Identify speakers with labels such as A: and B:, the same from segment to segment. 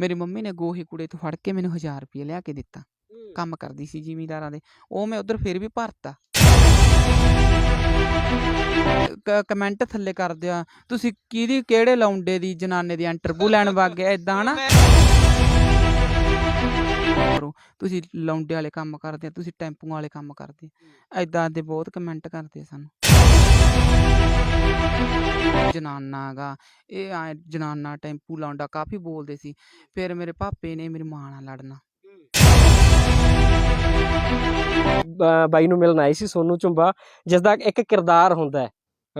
A: ਮੇਰੀ ਮੰਮੀ ਨੇ ਗੋਹੇ ਕੂੜੇ ਤੋਂ ਫੜ ਕੇ ਮੈਨੂੰ 1000 ਰੁਪਏ ਲਿਆ ਕੇ ਦਿੱਤਾ। ਕੰਮ ਕਰਦੀ ਸੀ ਜ਼ਿਮੀਂਦਾਰਾਂ ਦੇ। ਉਹ ਮੈਂ ਉਧਰ ਫਿਰ ਵੀ ਭਰਤਾ। ਕਮੈਂਟ ਥੱਲੇ ਕਰ ਦਿਆ ਤੁਸੀਂ ਕਿਹਦੀ ਕਿਹੜੇ ਲੌਂਡੇ ਦੀ ਜਨਾਨੇ ਦੀ ਇੰਟਰਵਿਊ ਲੈਣ ਵਗ ਗਏ? ਇਦਾਂ ਹਨਾ ਕਰੋ ਤੁਸੀਂ ਲੌਂਡੇ ਵਾਲੇ ਕੰਮ ਕਰਦੇ ਆ ਤੁਸੀਂ ਟੈਂਪੂ ਵਾਲੇ ਕੰਮ ਕਰਦੇ ਇਦਾਂ ਦੇ ਬਹੁਤ ਕਮੈਂਟ ਕਰਦੇ ਸਾਨੂੰ। ਜਨਾਨਾ ਗਾ, ਇਹ ਐਂ ਜਨਾਨਾ ਟੈਂਪੂ ਲੌਂਡਾ ਕਾਫੀ ਬੋਲਦੇ ਸੀ। ਫਿਰ ਮੇਰੇ ਪਾਪੇ ਨੇ ਮੇਰੀ ਮਾਂ ਨਾਲ ਲੜਨਾ।
B: ਬ- ਬਾਈ ਨੂੰ ਮਿਲਣ ਆਈ ਸੀ ਸੋਨੂ ਝੁੰਬਾ ਜਿਸ ਦਾ ਇੱਕ ਕਿਰਦਾਰ ਹੁੰਦਾ ਹੈ।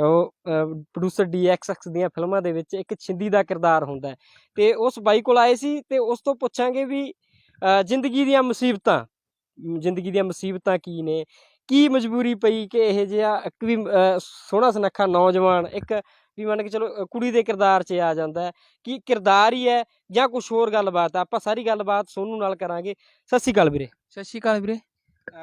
B: ਉਹ ਪ੍ਰੋਡਿਊਸਰ ਡੀਐਕਸਐਕਸ ਦੀਆਂ ਫਿਲਮਾਂ ਦੇ ਵਿੱਚ ਇੱਕ ਛਿੰਦੀ ਦਾ ਕਿਰਦਾਰ ਹੁੰਦਾ ਹੈ। ਤੇ ਉਸ ਬਾਈ ਕੋਲ ਆਏ ਸੀ ਤੇ ਉਸ ਤੋਂ ਪੁੱਛਾਂਗੇ ਵੀ, ਅਹ ਜ਼ਿੰਦਗੀ ਦੀਆਂ ਮੁਸੀਬਤਾਂ, ਜ਼ਿੰਦਗੀ ਦੀਆਂ ਮੁਸੀਬਤਾਂ ਕੀ ਨੇ? ਕੀ ਮਜਬੂਰੀ ਪਈ ਕਿ ਇਹ ਜਿਹਾ ਇੱਕ ਵੀ ਸੋਹਣਾ ਸੁਨੱਖਾ ਨੌਜਵਾਨ ਇੱਕ ਵੀ ਮੰਨ ਕੇ ਚਲੋ ਕੁੜੀ ਦੇ ਕਿਰਦਾਰ 'ਚ ਆ ਜਾਂਦਾ ਹੈ ਕੀ ਕਿਰਦਾਰ ਹੀ ਹੈ ਜਾਂ ਕੁਝ ਹੋਰ ਗੱਲਬਾਤ ਆ ਆਪਾਂ ਸਾਰੀ ਗੱਲਬਾਤ ਸੋਨੂ ਨਾਲ ਕਰਾਂਗੇ। ਸਤਿ ਸ਼੍ਰੀ ਅਕਾਲ ਵੀਰੇ।
A: ਸਤਿ ਸ਼੍ਰੀ ਅਕਾਲ ਵੀਰੇ।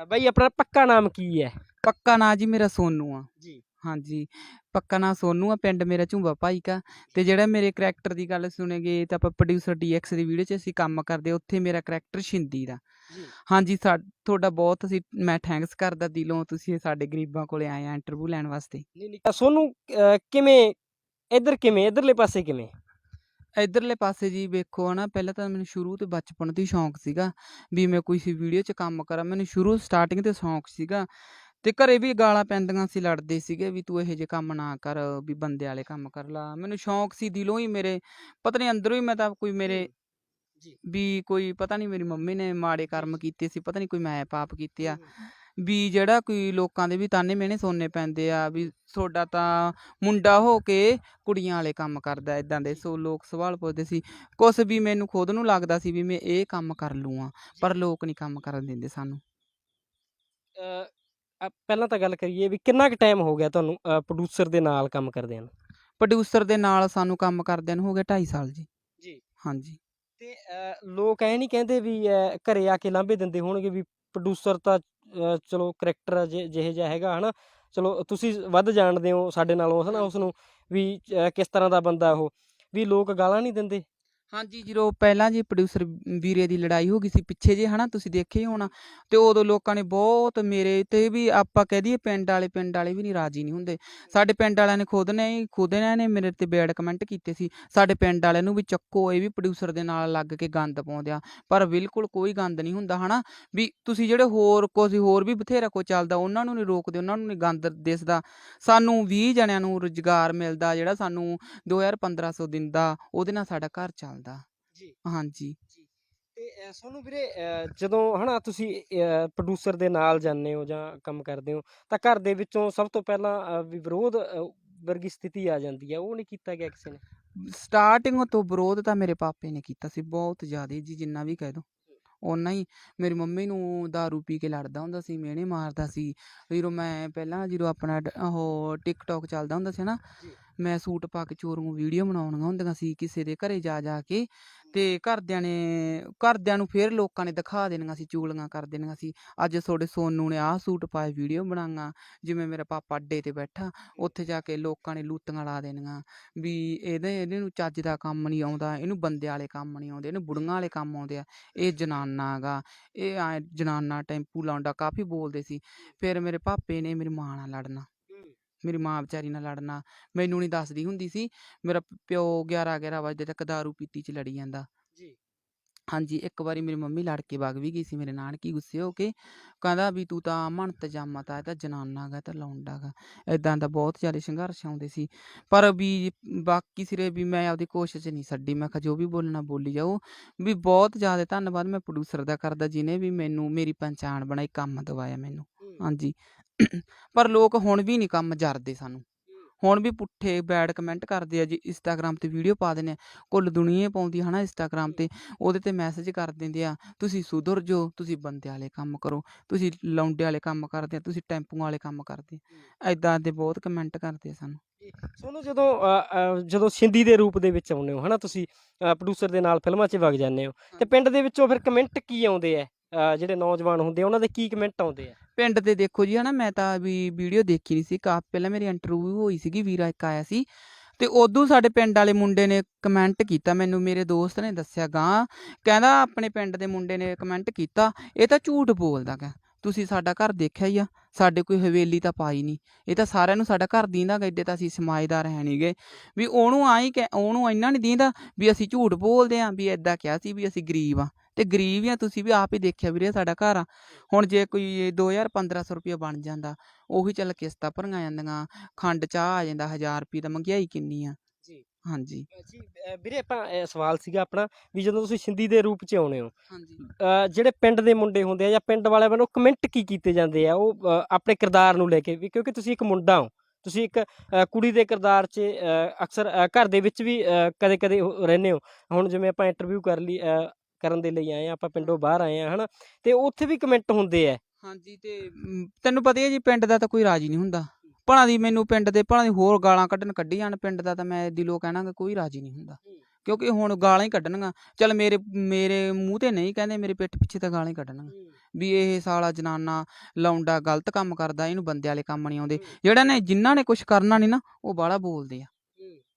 B: ਬਾਈ ਆਪਣਾ ਪੱਕਾ ਨਾਮ ਕੀ ਹੈ?
A: ਪੱਕਾ ਨਾਂ ਜੀ ਮੇਰਾ ਸੋਨੂ ਆ।
B: ਜੀ।
A: ਹਾਂਜੀ ਪੱਕਾ ਨਾਂ ਸੋਨੂ ਆ ਪਿੰਡ ਮੇਰਾ ਝੁੰਬਾ ਭਾਈ ਕਾ ਤੇ ਜਿਹੜਾ ਮੇਰੇ ਕਰੈਕਟਰ ਦੀ ਗੱਲ ਸੁਣੇਗੇ ਤਾਂ ਆਪਾਂ ਪ੍ਰੋਡਿਊਸਰ ਡੀਐਕਸ ਦੀ ਵੀਡੀਓ 'ਚ ਅਸੀਂ ਕੰਮ ਕਰਦੇ ਉੱਥੇ ਮੇਰਾ ਕਰੈਕਟਰ ਸ਼ਿੰਦੀ ਦਾ।
B: ਜੀ।
A: ਹਾਂਜੀ ਸਾ ਤੁਹਾਡਾ ਬਹੁਤ ਅਸੀਂ ਮੈਂ ਥੈਂਕਸ ਕਰਦਾ ਦਿਲੋਂ ਤੁਸੀਂ ਸਾਡੇ ਗਰੀਬਾਂ ਕੋਲੇ ਆਏ ਆ ਇੰਟਰਵਿਊ ਲੈਣ ਵਾਸਤੇ।
B: ਨਹੀਂ ਨਹੀਂ ਸੋਨੂੰ ਅਹ, ਕਿਵੇਂ ਇੱਧਰ ਕਿਵੇਂ ਇੱਧਰਲੇ ਪਾਸੇ ਕਿਵੇਂ?
A: ਇਧਰਲੇ ਪਾਸੇ ਜੀ ਵੇਖੋ ਹਨਾ ਪਹਿਲਾਂ ਤਾਂ ਮੈਨੂੰ ਸ਼ੁਰੂ ਤੋਂ ਬਚਪਨ ਤੋਂ ਹੀ ਸ਼ੌਂਕ ਸੀਗਾ ਵੀ ਮੈਂ ਕੋਈ ਸੀ ਵੀਡੀਓ 'ਚ ਕੰਮ ਕਰਾਂ। ਮੈਨੂੰ ਸ਼ੁਰੂ ਸਟਾਰਟਿੰਗ ਤੇ ਸ਼ੌਂਕ ਸੀਗਾ ਤੇ ਘਰੇ ਵੀ ਗਾਲਾਂ ਪੈਂਦੀਆਂ ਸੀ ਲੜਦੇ ਸੀਗੇ ਵੀ ਤੂੰ ਇਹੋ ਜਿਹੇ ਕੰਮ ਨਾ ਕਰ ਵੀ ਬੰਦੇ ਵਾਲੇ ਕੰਮ ਕਰ ਲਾ। ਮੈਨੂੰ ਸ਼ੌਂਕ ਸੀ ਦਿਲੋਂ ਹੀ ਮੇਰੇ ਪਤਾ ਨਹੀਂ ਅੰਦਰੋਂ ਹੀ ਮੈਂ ਤਾਂ ਕੋਈ ਮੇਰੇ
B: ਜੀ।
A: ਵੀ ਕੋਈ ਪਤਾ ਨਹੀਂ ਮੇਰੀ ਮੰਮੀ ਨੇ ਮਾੜੇ ਕਰਮ ਕੀਤੇ ਸੀ ਪਤਾ ਨਹੀਂ ਕੋਈ ਮੈਂ ਪਾਪ ਕੀਤੇ ਆ। ਵੀ ਜਿਹੜਾ ਕੋਈ ਲੋਕਾਂ ਦੇ ਵੀ ਤਾਨੇ ਮਿਹਣੇ ਸੁਣਨੇ ਪੈਂਦੇ ਆ ਵੀ ਤੁਹਾਡਾ ਤਾਂ ਮੁੰਡਾ ਹੋ ਕੇ ਕੁੜੀਆਂ ਵਾਲੇ ਕੰਮ ਕਰਦਾ ਇਦਾਂ ਦੇ ਸੋ ਲੋਕ ਸਵਾਲ ਪੁੱਛਦੇ ਸੀ। ਕੁਛ ਵੀ ਮੈਨੂੰ ਖੁਦ ਨੂੰ ਲੱਗਦਾ ਸੀ ਵੀ ਮੈਂ ਇਹ ਕੰਮ ਕਰ ਲੂਆਂ ਪਰ ਲੋਕ ਨਹੀਂ ਕੰਮ ਕਰਨ ਦਿੰਦੇ ਸਾਨੂੰ।
B: ਅਹ, ਅਹ, ਪਹਿਲਾਂ ਤਾਂ ਗੱਲ ਕਰੀਏ ਵੀ ਕਿੰਨਾ ਕੁ ਟਾਈਮ ਹੋ ਗਿਆ ਤੁਹਾਨੂੰ ਪ੍ਰੋਡਿਊਸਰ ਦੇ ਨਾਲ ਕੰਮ ਕਰਦਿਆਂ ਨੂੰ?
A: ਪ੍ਰੋਡਿਊਸਰ ਦੇ ਨਾਲ ਸਾਨੂੰ ਕੰਮ ਕਰਦਿਆਂ ਨੂੰ ਹੋ ਗਿਆ 2.5 ਸਾਲ ਜੀ।
B: ਜੀ।
A: ਹਾਂਜੀ।
B: ਤੇ ਅਹ, ਲੋਕ ਐ ਨਹੀਂ ਕਹਿੰਦੇ ਵੀ ਅਹ, ਘਰੇ ਆ ਕੇ ਲਾਂਭੇ ਦਿੰਦੇ ਹੋਣਗੇ ਵੀ ਪ੍ਰੋਡਿਊਸਰ ਤਾਂ ਅਹ, ਚਲੋ ਕਰੈਕਟਰ ਜਿਹੇ ਜਿਹਾ ਹੈਗਾ ਹਨਾ। ਚਲੋ ਤੁਸੀਂ ਵੱਧ ਜਾਣਦੇ ਹੋ ਸਾਡੇ ਨਾਲੋਂ ਹਨਾ ਉਸ ਨੂੰ ਵੀ ਅਹ, ਕਿਸ ਤਰ੍ਹਾਂ ਦਾ ਬੰਦਾ ਉਹ। ਵੀ ਲੋਕ ਗਾਲਾਂ ਨਹੀਂ ਦਿੰਦੇ।
A: ਹਾਂਜੀ, ਜਦੋਂ ਪਹਿਲਾਂ ਜੀ ਪ੍ਰੋਡਿਊਸਰ ਵੀਰੇ ਦੀ ਲੜਾਈ ਹੋ ਗਈ ਸੀ ਪਿੱਛੇ ਜੇ, ਹਨਾ, ਤੁਸੀਂ ਦੇਖਿਆ ਹੀ ਹੋਣਾ, ਤੇ ਉਦੋਂ ਲੋਕਾਂ ਨੇ ਬਹੁਤ ਮੇਰੇ ਤੇ ਵੀ ਆਪਾਂ ਕਹਿ ਦਈਏ ਪਿੰਡ ਵਾਲੇ ਪਿੰਡ ਵਾਲੇ ਵੀ ਨਹੀਂ ਰਾਜੀ ਨਹੀਂ ਹੁੰਦੇ। ਸਾਡੇ ਪਿੰਡ ਵਾਲਿਆਂ ਨੇ ਖੁਦ ਨੇ ਹੀ ਖੁਦ ਇਹਨਾਂ ਨੇ ਮੇਰੇ ਤੇ ਬੈਡ ਕਮੈਂਟ ਕੀਤੇ ਸੀ। ਸਾਡੇ ਪਿੰਡ ਵਾਲਿਆਂ ਨੂੰ ਵੀ ਚੱਕੋ, ਇਹ ਵੀ ਪ੍ਰੋਡਿਊਸਰ ਦੇ ਨਾਲ ਲੱਗ ਕੇ ਗੰਦ ਪਾਉਂਦੇ ਆ, ਪਰ ਬਿਲਕੁਲ ਕੋਈ ਗੰਦ ਨਹੀਂ ਹੁੰਦਾ, ਹਨਾ। ਵੀ ਤੁਸੀਂ ਜਿਹੜੇ ਹੋਰ ਕੋਈ ਹੋਰ ਵੀ ਬਥੇਰਾ ਕੋ ਚੱਲਦਾ, ਉਹਨਾਂ ਨੂੰ ਨਹੀਂ ਰੋਕਦੇ, ਉਹਨਾਂ ਨੂੰ ਨਹੀਂ ਗੰਦ ਦਿਸਦਾ। ਸਾਨੂੰ 20 ਜਣਿਆਂ ਨੂੰ ਰੁਜ਼ਗਾਰ ਮਿਲਦਾ, ਜਿਹੜਾ ਸਾਨੂੰ 2500 ਦਿੰਦਾ, ਉਹਦੇ ਨਾਲ ਸਾਡਾ ਘਰ ਚੱਲਦਾ।
B: ਜੀ।
A: ਹਾਂਜੀ।
B: ਤੇ ਅਹ, ਸੋਨੂੰ ਵੀਰੇ ਅਹ, ਜਦੋਂ ਹਨਾ ਤੁਸੀਂ ਪ੍ਰੋਡਿਊਸਰ ਦੇ ਨਾਲ ਜਾਂਦੇ ਹੋ ਜਾਂ ਕੰਮ ਕਰਦੇ ਹੋ ਤਾਂ ਘਰ ਦੇ ਵਿੱਚੋਂ ਸਭ ਤੋਂ ਪਹਿਲਾਂ ਅਹ, ਵੀ ਵਿਰੋਧ ਅਹ, ਵਰਗੀ ਸਥਿਤੀ ਆ ਜਾਂਦੀ ਹੈ। ਉਹ ਨਹੀਂ ਕੀਤਾ ਗਿਆ ਕਿਸੇ ਨੇ?
A: ਸਟਾਰਟਿੰਗ ਤੋਂ ਵਿਰੋਧ ਤਾਂ ਮੇਰੇ ਪਾਪੇ ਨੇ ਕੀਤਾ ਸੀ ਬਹੁਤ ਜ਼ਿਆਦਾ ਜੀ ਜਿੰਨਾ ਵੀ ਕਹਿ ਦੋ। ਓਨਾ ਹੀ। ਮੇਰੀ ਮੰਮੀ ਨੂੰ दारू ਪੀ ਕੇ ਲੜਦਾ ਹੁੰਦਾ ਸੀ ਮਿਹਣੇ ਮਾਰਦਾ ਸੀ। ਜਦੋਂ ਮੈਂ ਪਹਿਲਾਂ ਜਦੋਂ ਆਪਣਾ ਡ- ਉਹ ਟਿਕਟੌਕ ਚੱਲਦਾ ਹੁੰਦਾ ਸੀ ਨਾ
B: ਜੀ।
A: ਮੈਂ ਸੂਟ ਪਾ ਕੇ ਚੋਰੂ ਵੀਡੀਓ ਬਣਾਉਣੀਆਂ ਹੁੰਦੀਆਂ ਸੀ ਕਿਸੇ ਦੇ ਘਰੇ ਜਾ ਜਾ ਕੇ ਤੇ ਘਰਦਿਆਂ ਨੇ ਘਰਦਿਆਂ ਨੂੰ ਫਿਰ ਲੋਕਾਂ ਨੇ ਦਿਖਾ ਦੇਣੀਆਂ ਸੀ ਚੂਲੀਆਂ ਕਰ ਦੇਣੀਆਂ ਸੀ। ਅੱਜ ਤੁਹਾਡੇ ਸੋਨੂ ਨੇ ਆਹ ਸੂਟ ਪਾਏ ਵੀਡੀਓ ਬਣਾਈਆਂ ਜਿਵੇਂ ਮੇਰਾ ਪਾਪਾ ਅੱਡੇ ਤੇ ਬੈਠਾ ਉੱਥੇ ਜਾ ਕੇ ਲੋਕਾਂ ਨੇ ਲੂਤੀਆਂ ਲਾ ਦੇਣੀਆਂ ਵੀ ਇਹਦੇ ਇਹਦੇ ਨੂੰ ਚੱਜ ਦਾ ਕੰਮ ਨਹੀਂ ਆਉਂਦਾ ਇਹਨੂੰ ਬੰਦੇ ਵਾਲੇ ਕੰਮ ਨਹੀਂ ਆਉਂਦੇ ਇਹਨੂੰ ਬੁੜੀਆਂ ਵਾਲੇ ਕੰਮ ਆਉਂਦੇ ਆ ਇਹ ਜਨਾਨਾ ਗਾ ਇਹ ਜਨਾਨਾ ਟੈਂਪੂ ਲਾਉਂਦਾ ਕਾਫੀ ਬੋਲਦੇ ਸੀ। ਫਿਰ ਮੇਰੇ ਪਾਪੇ ਨੇ ਮੇਰੀ ਮਾਂ ਨਾਲ ਲੜਨਾ। ਮੇਰੀ ਮਾਂ ਵਿਚਾਰੀ ਨਾਲ ਲੜਨਾ ਮੈਨੂੰ ਨਹੀਂ ਦੱਸਦੀ ਹੁੰਦੀ ਸੀ। ਮੇਰਾ ਪਿਓ 11 11 ਵਜੇ ਤੱਕ दारू ਪੀਤੀ ਚ ਲੜੀ ਜਾਂਦਾ।
B: ਜੀ।
A: ਹਾਂਜੀ ਇੱਕ ਵਾਰੀ ਮੇਰੀ ਮੰਮੀ ਲੜ ਕੇ ਵਗ ਵੀ ਗਈ ਸੀ ਮੇਰੇ ਨਾਨਕੀ ਗੁੱਸੇ ਹੋ ਕੇ। ਕਹਿੰਦਾ ਵੀ ਤੂੰ ਤਾਂ ਮੰਨਤ ਜਾਮਤ ਤਾਂ ਜਨਾਨਾ ਗਾ ਇਹ ਤਾਂ ਲੌਂਡਾ ਗਾ। ਇਦਾਂ ਦਾ ਬਹੁਤ ਜ਼ਿਆਦਾ ਸੰਘਰਸ਼ ਆਉਂਦੇ ਸੀ। ਪਰ ਵੀ ਬਾਕੀ ਸਿਰੇ ਵੀ ਮੈਂ ਆਪਦੀ ਕੋਸ਼ਿਸ਼ ਨਹੀਂ ਛੱਡੀ। ਮੈਂ ਕਿਹਾ ਜੋ ਵੀ ਬੋਲਣਾ ਬੋਲੀ ਜਾਓ। ਵੀ ਬਹੁਤ ਜ਼ਿਆਦਾ ਧੰਨਵਾਦ। ਮੈਂ ਪ੍ਰੋਡਿਊਸਰ ਦਾ ਕਰਦਾ ਜਿਹਨੇ ਵੀ ਮੈਨੂੰ ਮੇਰੀ ਪਛਾਣ ਬਣਾਈ ਕੰਮ ਦਵਾਇਆ ਮੈਨੂੰ। ਹਾਂਜੀ। ਪਰ ਲੋਕ ਹੁਣ ਵੀ ਨਹੀਂ ਕੰਮ ਜਰਦੇ ਸਾਨੂੰ। ਹੁਣ ਵੀ ਪੁੱਠੇ ਬੈਡ ਕਮੈਂਟ ਕਰਦੇ ਆ ਜੀ ਇੰਸਟਾਗ੍ਰam ਤੇ ਵੀਡੀਓ ਪਾ ਦਿੰਦੇ ਆ ਕੁੱਲ ਦੁਨੀਆ ਪਾਉਂਦੀ ਹਨਾ ਇੰਸਟਾਗ੍ਰam ਤੇ ਉਹਦੇ ਤੇ ਮੈਸੇਜ ਕਰ ਦਿੰਦੇ ਆ ਤੁਸੀਂ ਸੁਧਰ ਜੋ ਤੁਸੀਂ ਬੰਦੇ ਵਾਲੇ ਕੰਮ ਕਰੋ ਤੁਸੀਂ ਲੌਂਡੇ ਵਾਲੇ ਕੰਮ ਕਰਦੇ ਆ ਤੁਸੀਂ ਟੈਂਪੂ ਵਾਲੇ ਕੰਮ ਕਰਦੇ ਐਦਾਂ ਦੇ ਬਹੁਤ ਕਮੈਂਟ ਕਰਦੇ ਆ ਸਾਨੂੰ।
B: ਸੋਨੂੰ ਜਦੋਂ ਜਦੋਂ ਸਿੰਧੀ ਦੇ ਰੂਪ ਦੇ ਵਿੱਚ ਆਉਂਦੇ ਹੋ ਹਨਾ ਤੁਸੀਂ ਪ੍ਰੋਡਿਊਸਰ ਦੇ ਨਾਲ ਫਿਲਮਾਂ 'ਚ ਵਗ ਜਾਂਦੇ ਹੋ ਤੇ ਪਿੰਡ ਦੇ ਵਿੱਚੋਂ ਫਿਰ ਕਮੈਂਟ ਕੀ ਆਉਂਦੇ ਆ? ਜਿਹੜੇ ਨੌਜਵਾਨ ਹੁੰਦੇ ਆ ਉਹਨਾਂ ਦੇ ਕੀ ਕਮੈਂਟ ਆਉਂਦੇ ਆ?
A: ਪਿੰਡ ਦੇ ਦੇਖੋ ਜੀ, ਹਨਾ, ਮੈਂ ਤਾਂ ਵੀ ਵੀਡੀਓ ਦੇਖੀ ਨਹੀਂ ਸੀ, ਕਾਫੀ ਪਹਿਲਾਂ ਮੇਰੀ ਇੰਟਰਵਿਊ ਹੋਈ ਸੀਗੀ, ਵੀਰਾ ਇੱਕ ਆਇਆ ਸੀ ਤੇ ਉਦੋਂ ਸਾਡੇ ਪਿੰਡ ਵਾਲੇ ਮੁੰਡੇ ਨੇ ਕਮੈਂਟ ਕੀਤਾ ਮੈਨੂੰ, ਮੇਰੇ ਦੋਸਤ ਨੇ ਦੱਸਿਆ ਗਾਂ ਕਹਿੰਦਾ ਆਪਣੇ ਪਿੰਡ ਦੇ ਮੁੰਡੇ ਨੇ ਕਮੈਂਟ ਕੀਤਾ, ਇਹ ਤਾਂ ਝੂਠ ਬੋਲਦਾ ਗਾ, ਤੁਸੀਂ ਸਾਡਾ ਘਰ ਦੇਖਿਆ ਹੀ ਆ, ਸਾਡੇ ਕੋਈ ਹਵੇਲੀ ਤਾਂ ਪਾਈ ਨਹੀਂ, ਇਹ ਤਾਂ ਸਾਰਿਆਂ ਨੂੰ ਸਾਡਾ ਘਰ ਦੀਂਦਾ ਗਾ, ਏਡੇ ਤਾਂ ਅਸੀਂ ਸਮਾਜਦਾਰ ਹੈ ਨਹੀਂਗੇ ਵੀ ਉਹਨੂੰ ਆਈ ਕਿ ਉਹਨੂੰ ਇੰਨਾ ਨਹੀਂ ਦੀਂਦਾ ਵੀ ਅਸੀਂ ਝੂਠ ਬੋਲਦੇ ਆਂ, ਵੀ ਐਦਾਂ ਕਿਹਾ ਸੀ ਵੀ ਅਸੀਂ ਗਰੀਬ ਆ। ਤੇ ਗਰੀਬ ਆ ਤੁਸੀਂ ਵੀ ਆਪ ਹੀ ਦੇਖਿਆ ਵੀਰੇ ਸਾਡਾ ਘਰ ਆ। ਹੁਣ ਜੇ ਕੋਈ 2000 1500 ਰੁਪਏ ਬਣ ਜਾਂਦਾ ਉਹੀ ਚੱਲ ਕਿਸ਼ਤਾਂ ਭਰੀਆਂ ਜਾਂਦੀਆਂ ਖੰਡ ਚਾਹ ਆ ਜਾਂਦਾ 1000 ਰੁਪਏ ਤਾਂ ਮਹਿੰਗਾਈ ਕਿੰਨੀ ਆ।
B: ਜੀ।
A: ਹਾਂਜੀ।
B: ਜੀ ਵੀਰੇ ਆਪਾਂ ਸਵਾਲ ਸੀਗਾ ਆਪਣਾ ਵੀ ਜਦੋਂ ਤੁਸੀਂ ਸਿੰਧੀ ਦੇ ਰੂਪ 'ਚ ਆਉਣੇ ਹੋ
A: ਹਾਂਜੀ।
B: ਜਿਹੜੇ ਪਿੰਡ ਦੇ ਮੁੰਡੇ ਹੁੰਦੇ ਆ ਜਾਂ ਪਿੰਡ ਵਾਲਿਆਂ ਵੱਲੋਂ ਕਮੈਂਟ ਕੀ ਕੀਤੇ ਜਾਂਦੇ ਆ? ਉਹ ਆਪਣੇ ਕਿਰਦਾਰ ਨੂੰ ਲੈ ਕੇ ਵੀ ਕਿਉਂਕਿ ਤੁਸੀਂ ਇੱਕ ਮੁੰਡਾ ਹੋ ਤੁਸੀਂ ਇੱਕ ਕੁੜੀ ਦੇ ਕਿਰਦਾਰ 'ਚ ਅਕਸਰ ਘਰ ਦੇ ਵਿੱਚ ਵੀ ਕਦੇ-ਕਦੇ ਰਹਿੰਦੇ ਹੋ। ਹੁਣ ਜਿਵੇਂ ਆਪਾਂ ਇੰਟਰਵਿਊ ਕਰ ਲਈ ਕਰਨ ਦੇ ਲਈ ਆਏ ਆ ਆਪਾਂ ਪਿੰਡੋਂ ਬਾਹਰ ਆਏ ਆ ਹਨਾ? ਤੇ ਉੱਥੇ ਵੀ ਕਮੈਂਟ ਹੁੰਦੇ ਆ।
A: ਹਾਂਜੀ ਤੇ ਮ, ਤੈਨੂੰ ਪਤਾ ਹੀ ਹੈ ਜੀ ਪਿੰਡ ਦਾ ਤਾਂ ਕੋਈ ਰਾਜੀ ਨਹੀਂ ਹੁੰਦਾ। ਭਲਾ ਦੀ ਮੈਨੂੰ ਪਿੰਡ ਦੇ ਭਲਾ ਦੀ ਹੋਰ ਗਾਲਾਂ ਕੱਢਣ ਕੱਢੀ ਜਾਣ ਪਿੰਡ ਦਾ ਤਾਂ ਮੈਂ ਦਿਲੋਂ ਕਹਿਣਾ ਕਿ ਕੋਈ ਰਾਜੀ ਨਹੀਂ ਹੁੰਦਾ। ਕਿਉਂਕਿ ਹੁਣ ਗਾਲਾਂ ਹੀ ਕੱਢਣੀਆਂ ਚੱਲ ਮੇਰੇ ਮੇਰੇ ਮੂੰਹ ਤੇ ਨਹੀਂ ਕਹਿੰਦੇ ਮੇਰੇ ਪਿੱਠ ਪਿੱਛੇ ਤਾਂ ਗਾਲਾਂ ਹੀ ਕੱਢਣੀਆਂ ਵੀ ਇਹ ਸਾਲਾ ਜਨਾਨਾ ਲੌਂਡਾ ਗਲਤ ਕੰਮ ਕਰਦਾ ਇਹਨੂੰ ਬੰਦੇ ਵਾਲੇ ਕੰਮ ਨਹੀਂ ਆਉਂਦੇ। ਜਿਹੜਾ ਨੇ ਜਿਨ੍ਹਾਂ ਨੇ ਕੁਝ ਕਰਨਾ ਨਹੀਂ ਨਾ ਉਹ ਬਾਹਲਾ ਬੋਲਦੇ ਆ।